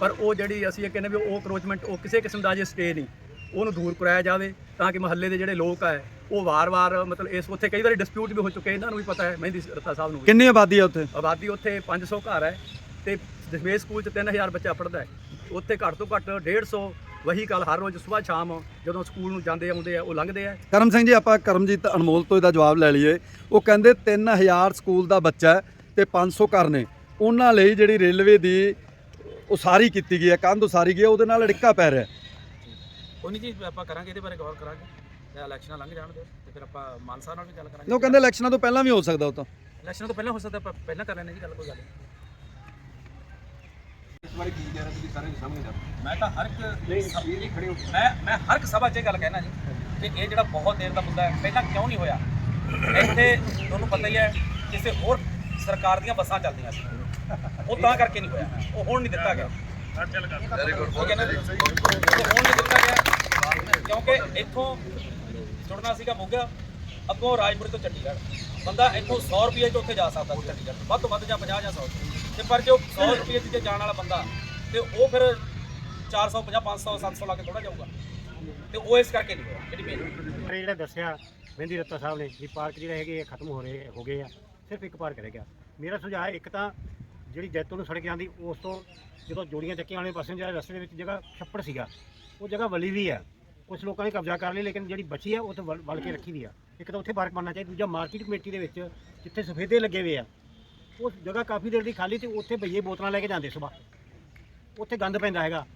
ਪਰ ਉਹ ਜਿਹੜੀ ਅਸੀਂ ਇਹ ਕਹਿੰਦੇ ਵੀ ਉਹ ਕਰੋਚਮੈਂਟ ਉਹ ਕਿਸੇ ਕਿਸਮ ਦਾ ਜੇ ਸਟੇ ਨਹੀਂ। ਉਹਨੂੰ ਦੂਰ ਕਰਾਇਆ ਜਾਵੇ ਤਾਂ ਕਿ ਮਹੱਲੇ ਦੇ ਜਿਹੜੇ ਲੋਕ ਹੈ ਉਹ ਵਾਰ-ਵਾਰ ਮਤਲਬ ਇਸ ਉੱਥੇ ਕਈ ਵਾਰੀ ਡਿਸਪਿਊਟ ਵੀ ਹੋ ਚੁੱਕੇ ਇਹਨਾਂ ਨੂੰ ਵੀ ਪਤਾ ਹੈ। ਮਹਿੰਦੀ ਰੱਤਾ ਸਾਹਿਬ ਨੂੰ ਕਿੰਨੀ ਆਬਾਦੀ ਹੈ ਉੱਥੇ? ਆਬਾਦੀ ਉੱਥੇ 500 ਘਰ ਹੈ ਤੇ ਦਸਵੇਂ ਸਕੂਲ ਚ 3000 ਬੱਚਾ ਪੜ੍ਹਦਾ ਹੈ। ਉੱਥੇ ਘੱਟ ਤੋਂ ਘੱਟ 150 ਵਹੀ ਕੱਲ ਹਰ ਰੋਜ਼ ਸਵੇਰ ਸ਼ਾਮ ਜਦੋਂ ਸਕੂਲ ਨੂੰ ਜਾਂਦੇ ਆਉਂਦੇ ਆ ਉਹ ਲੰਘਦੇ ਆ। ਕਰਮ ਸਿੰਘ ਜੀ ਆਪਾਂ ਕਰਮਜੀਤ ਅਨਮੋਲ ਤੋਂ ਇਹਦਾ ਜਵਾਬ ਲੈ ਲਈਏ। ਉਹ ਕਹਿੰਦੇ 3000 ਸਕੂਲ ਦਾ ਬੱਚਾ ਹੈ ਤੇ 500 ਘਰ ਨੇ। ਉਹਨਾਂ ਲਈ ਜਿਹੜੀ ਰੇਲਵੇ ਦੀ ਉਸਾਰੀ ਕੀਤੀ ਗਈ ਹੈ ਕੰਧ ਉਸਾਰੀ ਗਈ ਹੈ ਉਹਦੇ ਨਾਲ ਅੜਿੱਕਾ ਪੈ ਰਿਹਾ ਨਹੀਂ ਜੀ ਆਪਾਂ ਕਰਾਂਗੇ ਇਹਦੇ ਬਾਰੇ ਗੌਰ ਕਰਾਂਗੇ। ਤੇ ਇਲੈਕਸ਼ਨਾਂ ਲੰਘ ਜਾਣ ਦਿਓ ਤੇ ਫਿਰ ਆਪਾਂ ਮਾਨ ਸਾਹਿਬ ਨਾਲ ਵੀ ਗੱਲ ਕਰਾਂਗੇ। ਉਹ ਕਹਿੰਦੇ ਇਲੈਕਸ਼ਨਾਂ ਤੋਂ ਪਹਿਲਾਂ ਵੀ ਹੋ ਸਕਦਾ ਉਹ ਤਾਂ। ਇਲੈਕਸ਼ਨ ਤੋਂ ਪਹਿਲਾਂ ਹੋ ਸਕਦਾ ਆਪਾਂ ਪਹਿਲਾਂ ਕਰ ਲੈਣੇ ਜੀ ਗੱਲ ਕੋਈ ਗੱਲ ਨਹੀਂ ਇਸ ਬਾਰੇ ਕੀ ਕਹਿ ਰਹੇ ਤੁਸੀਂ ਸਾਰੇ ਸਾਹਮਣੇ ਮੈਂ ਤਾਂ ਹਰ ਇੱਕ ਨਹੀਂ ਖੜੇ ਹੋ ਮੈਂ ਮੈਂ ਹਰ ਇੱਕ ਸਭਾ 'ਚ ਇਹ ਗੱਲ ਕਹਿਣਾ ਜੀ ਕਿ ਇਹ ਜਿਹੜਾ ਬਹੁਤ ਦੇਰ ਦਾ ਮੁੱਦਾ ਹੈ ਪਹਿਲਾਂ ਕਿਉਂ ਨਹੀਂ ਹੋਇਆ? ਇੱਥੇ ਤੁਹਾਨੂੰ ਪਤਾ ਹੀ ਹੈ ਕਿਸੇ ਹੋਰ ਸਰਕਾਰ ਦੀਆਂ ਬੱਸਾਂ ਚੱਲਦੀਆਂ ਸੀ। ਉਹ ਤਾਂ ਕਰਕੇ ਨਹੀਂ ਹੋਇਆ। ਉਹ ਹੁਣ ਨਹੀਂ ਦਿੱਤਾ ਗਿਆ। ਵੈਰੀ ਗੁੱਡ ਹੋ ਗਿਆ ਨਾ ਉਹ ਹੁਣ ਨਹੀਂ ਦਿੱਤਾ ਗਿਆ। ਕਿਉਂਕਿ ਇੱਥੋਂ ਜੁੜਨਾ ਸੀਗਾ ਮੋਗਾ ਅੱਗੋਂ ਰਾਜਪੁਰ ਤੋਂ ਚੰਡੀਗੜ੍ਹ। ਬੰਦਾ ਇੱਥੋਂ 100 ਰੁਪਏ 'ਚ ਉੱਥੇ ਜਾ ਸਕਦਾ ਸੀ ਚੰਡੀਗੜ੍ਹ ਵੱਧ ਤੋਂ ਵੱਧ ਜਾਂ 50 ਜਾਂ 100 ਤੇ ਪਰ ਜੋ 100 ਰੁਪਏ 'ਚ ਜੇ ਜਾਣ ਵਾਲਾ ਬੰਦਾ ਤੇ ਉਹ ਫਿਰ 450 500 700 ਲਾ ਕੇ ਥੋੜਾ ਜਾਊਗਾ। ਤੇ ਉਹ ਇਸ ਕਰਕੇ ਨਹੀਂ ਹੋਇਆ ਜਿਹੜੀ ਮੇਨ ਜਿਹੜਾ ਦੱਸਿਆ ਮਹਿੰਦੀ ਰੱਤਾ ਸਾਹਿਬ ਨੇ ਵੀ ਪਾਰਕ ਜਿਹੜੇ ਹੈਗੇ ਇਹ ਖਤਮ ਹੋ ਰਹੇ ਹੋ ਗਏ ਆ ਸਿਰਫ ਇੱਕ ਪਾਰਕ ਰਹਿ ਗਿਆ। ਮੇਰਾ ਸੁਝਾਅ ਹੈ ਇੱਕ ਤਾਂ ਜਿਹੜੀ ਜੈਤੋ ਨੂੰ ਸੜਕ ਜਾਂਦੀ ਉਸ ਤੋਂ ਜਦੋਂ ਜੋੜੀਆਂ ਚੱਕੀਆਂ ਵਾਲੇ ਪਾਸੇ ਨੂੰ ਜਿਹੜਾ ਰਸਤੇ ਦੇ ਵਿੱਚ ਜਗ੍ਹਾ ਛੱਪੜ ਸੀਗਾ ਉਹ ਜਗ੍ਹਾ ਵਲੀ ਵੀ ਹੈ ਕੁਝ ਲੋਕਾਂ ਨੇ ਕਬਜ਼ਾ ਕਰ ਲਈ ਲੇਕਿਨ ਜਿਹੜੀ ਬਚੀ ਹੈ ਉਹ ਤਾਂ ਵਲ ਵਲ ਕੇ ਰੱਖੀ ਦੀ ਆ। ਇੱਕ ਤਾਂ ਉੱਥੇ ਪਾਰਕ ਬਣਨਾ ਚਾਹੀਦਾ, ਦੂਜਾ ਮਾਰਕੀਟ ਕਮੇਟੀ ਦੇ ਵਿੱਚ, ਜਿੱਥੇ ਸਫੇਦੇ ਲੱਗੇ ਹੋਏ ਆ। ਉਹ ਜਗ੍ਹਾ ਕਾਫੀ ਦੇਰ ਦੀ ਖਾਲੀ ਤੇ ਉੱਥੇ ਭਈਏ ਬੋਤਲਾਂ ਲੈ ਕੇ ਜਾਂਦੇ ਸੁਬਾਹ। ਉੱਥੇ ਗੰਦ ਪੈਂਦਾ ਹੈਗਾ।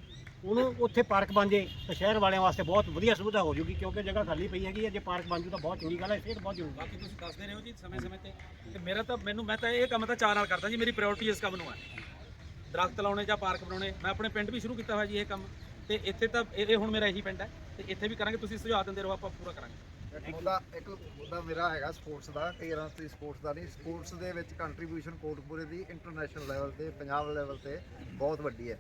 ਉਹਨੂੰ ਉੱਥੇ ਪਾਰਕ ਬਣ ਜੇ ਤਾਂ ਸ਼ਹਿਰ ਵਾਲਿਆਂ ਵਾਸਤੇ ਬਹੁਤ ਵਧੀਆ ਸੁਵਿਧਾ ਹੋ ਜੂਗੀ, ਕਿਉਂਕਿ ਜਗ੍ਹਾ ਖਾਲੀ ਪਈ ਹੈਗੀ ਹੈ। ਜੇ ਪਾਰਕ ਬਣ ਜੂ ਤਾਂ ਬਹੁਤ ਚੰਗੀ ਗੱਲ ਹੈ ਇਹ ਬਹੁਤ ਜ਼ਰੂਰੀ ਬਾਕੀ ਤੁਸੀਂ ਦੱਸਦੇ ਰਹੋ ਜੀ ਸਮੇਂ ਸਮੇਂ ਤੇ। ਤੇ ਮੇਰਾ ਤਾਂ, ਮੈਨੂੰ, ਮੈਂ ਤਾਂ ਇਹ ਕੰਮ ਤਾਂ ਚਾਰ ਨਾਲ ਕਰਦਾ ਜੀ, ਮੇਰੀ ਪ੍ਰਾਇੋਰਟੀ ਇਸ ਕੰਮ ਨੂੰ ਹੈ। ਦਰਖਤ ਲਾਉਣੇ ਜਾਂ ਪਾਰਕ ਬਣਾਉਣੇ, ਮੈਂ ਆਪਣੇ ਪਿੰਡ ਵੀ ਸ਼ੁਰੂ ਕੀਤਾ ਹੋਇਆ ਜੀ ਇਹ ਕੰਮ। ਤੇ ਇੱਥੇ ਤਾਂ, ਇਹ ਇਹ ਹੁਣ ਮੇਰਾ ਇਹੀ ਪਿੰਡ ਹੈ। ਤੇ ਇੱਥੇ ਵੀ ਕਰਾਂਗੇ, ਤੁਸੀਂ ਸੁਝਾਅ ਦਿੰਦੇ ਰਹੋ, ਆਪਾਂ ਪੂਰਾ ਕਰਾਂਗੇ। ਇੱਕ ਮੁੱਦਾ ਇੱਕ ਮੁੱਦਾ ਮੇਰਾ ਹੈਗਾ ਸਪੋਰਟਸ ਦਾ, ਕਈ ਵਾਰ ਸਪੋਰਟਸ ਦਾ ਨਹੀਂ। ਸਪੋਰਟਸ ਦੇ ਵਿੱਚ ਕੰਟਰੀਬਿਊਸ਼ਨ ਕੋਟਪੂਰੇ ਦੀ ਇੰਟਰਨੈਸ਼ਨਲ ਲੈਵਲ ਤੇ, ਪੰਜਾਬ ਲੈਵਲ ਤੇ ਬਹੁਤ ਵੱਡੀ ਹੈ।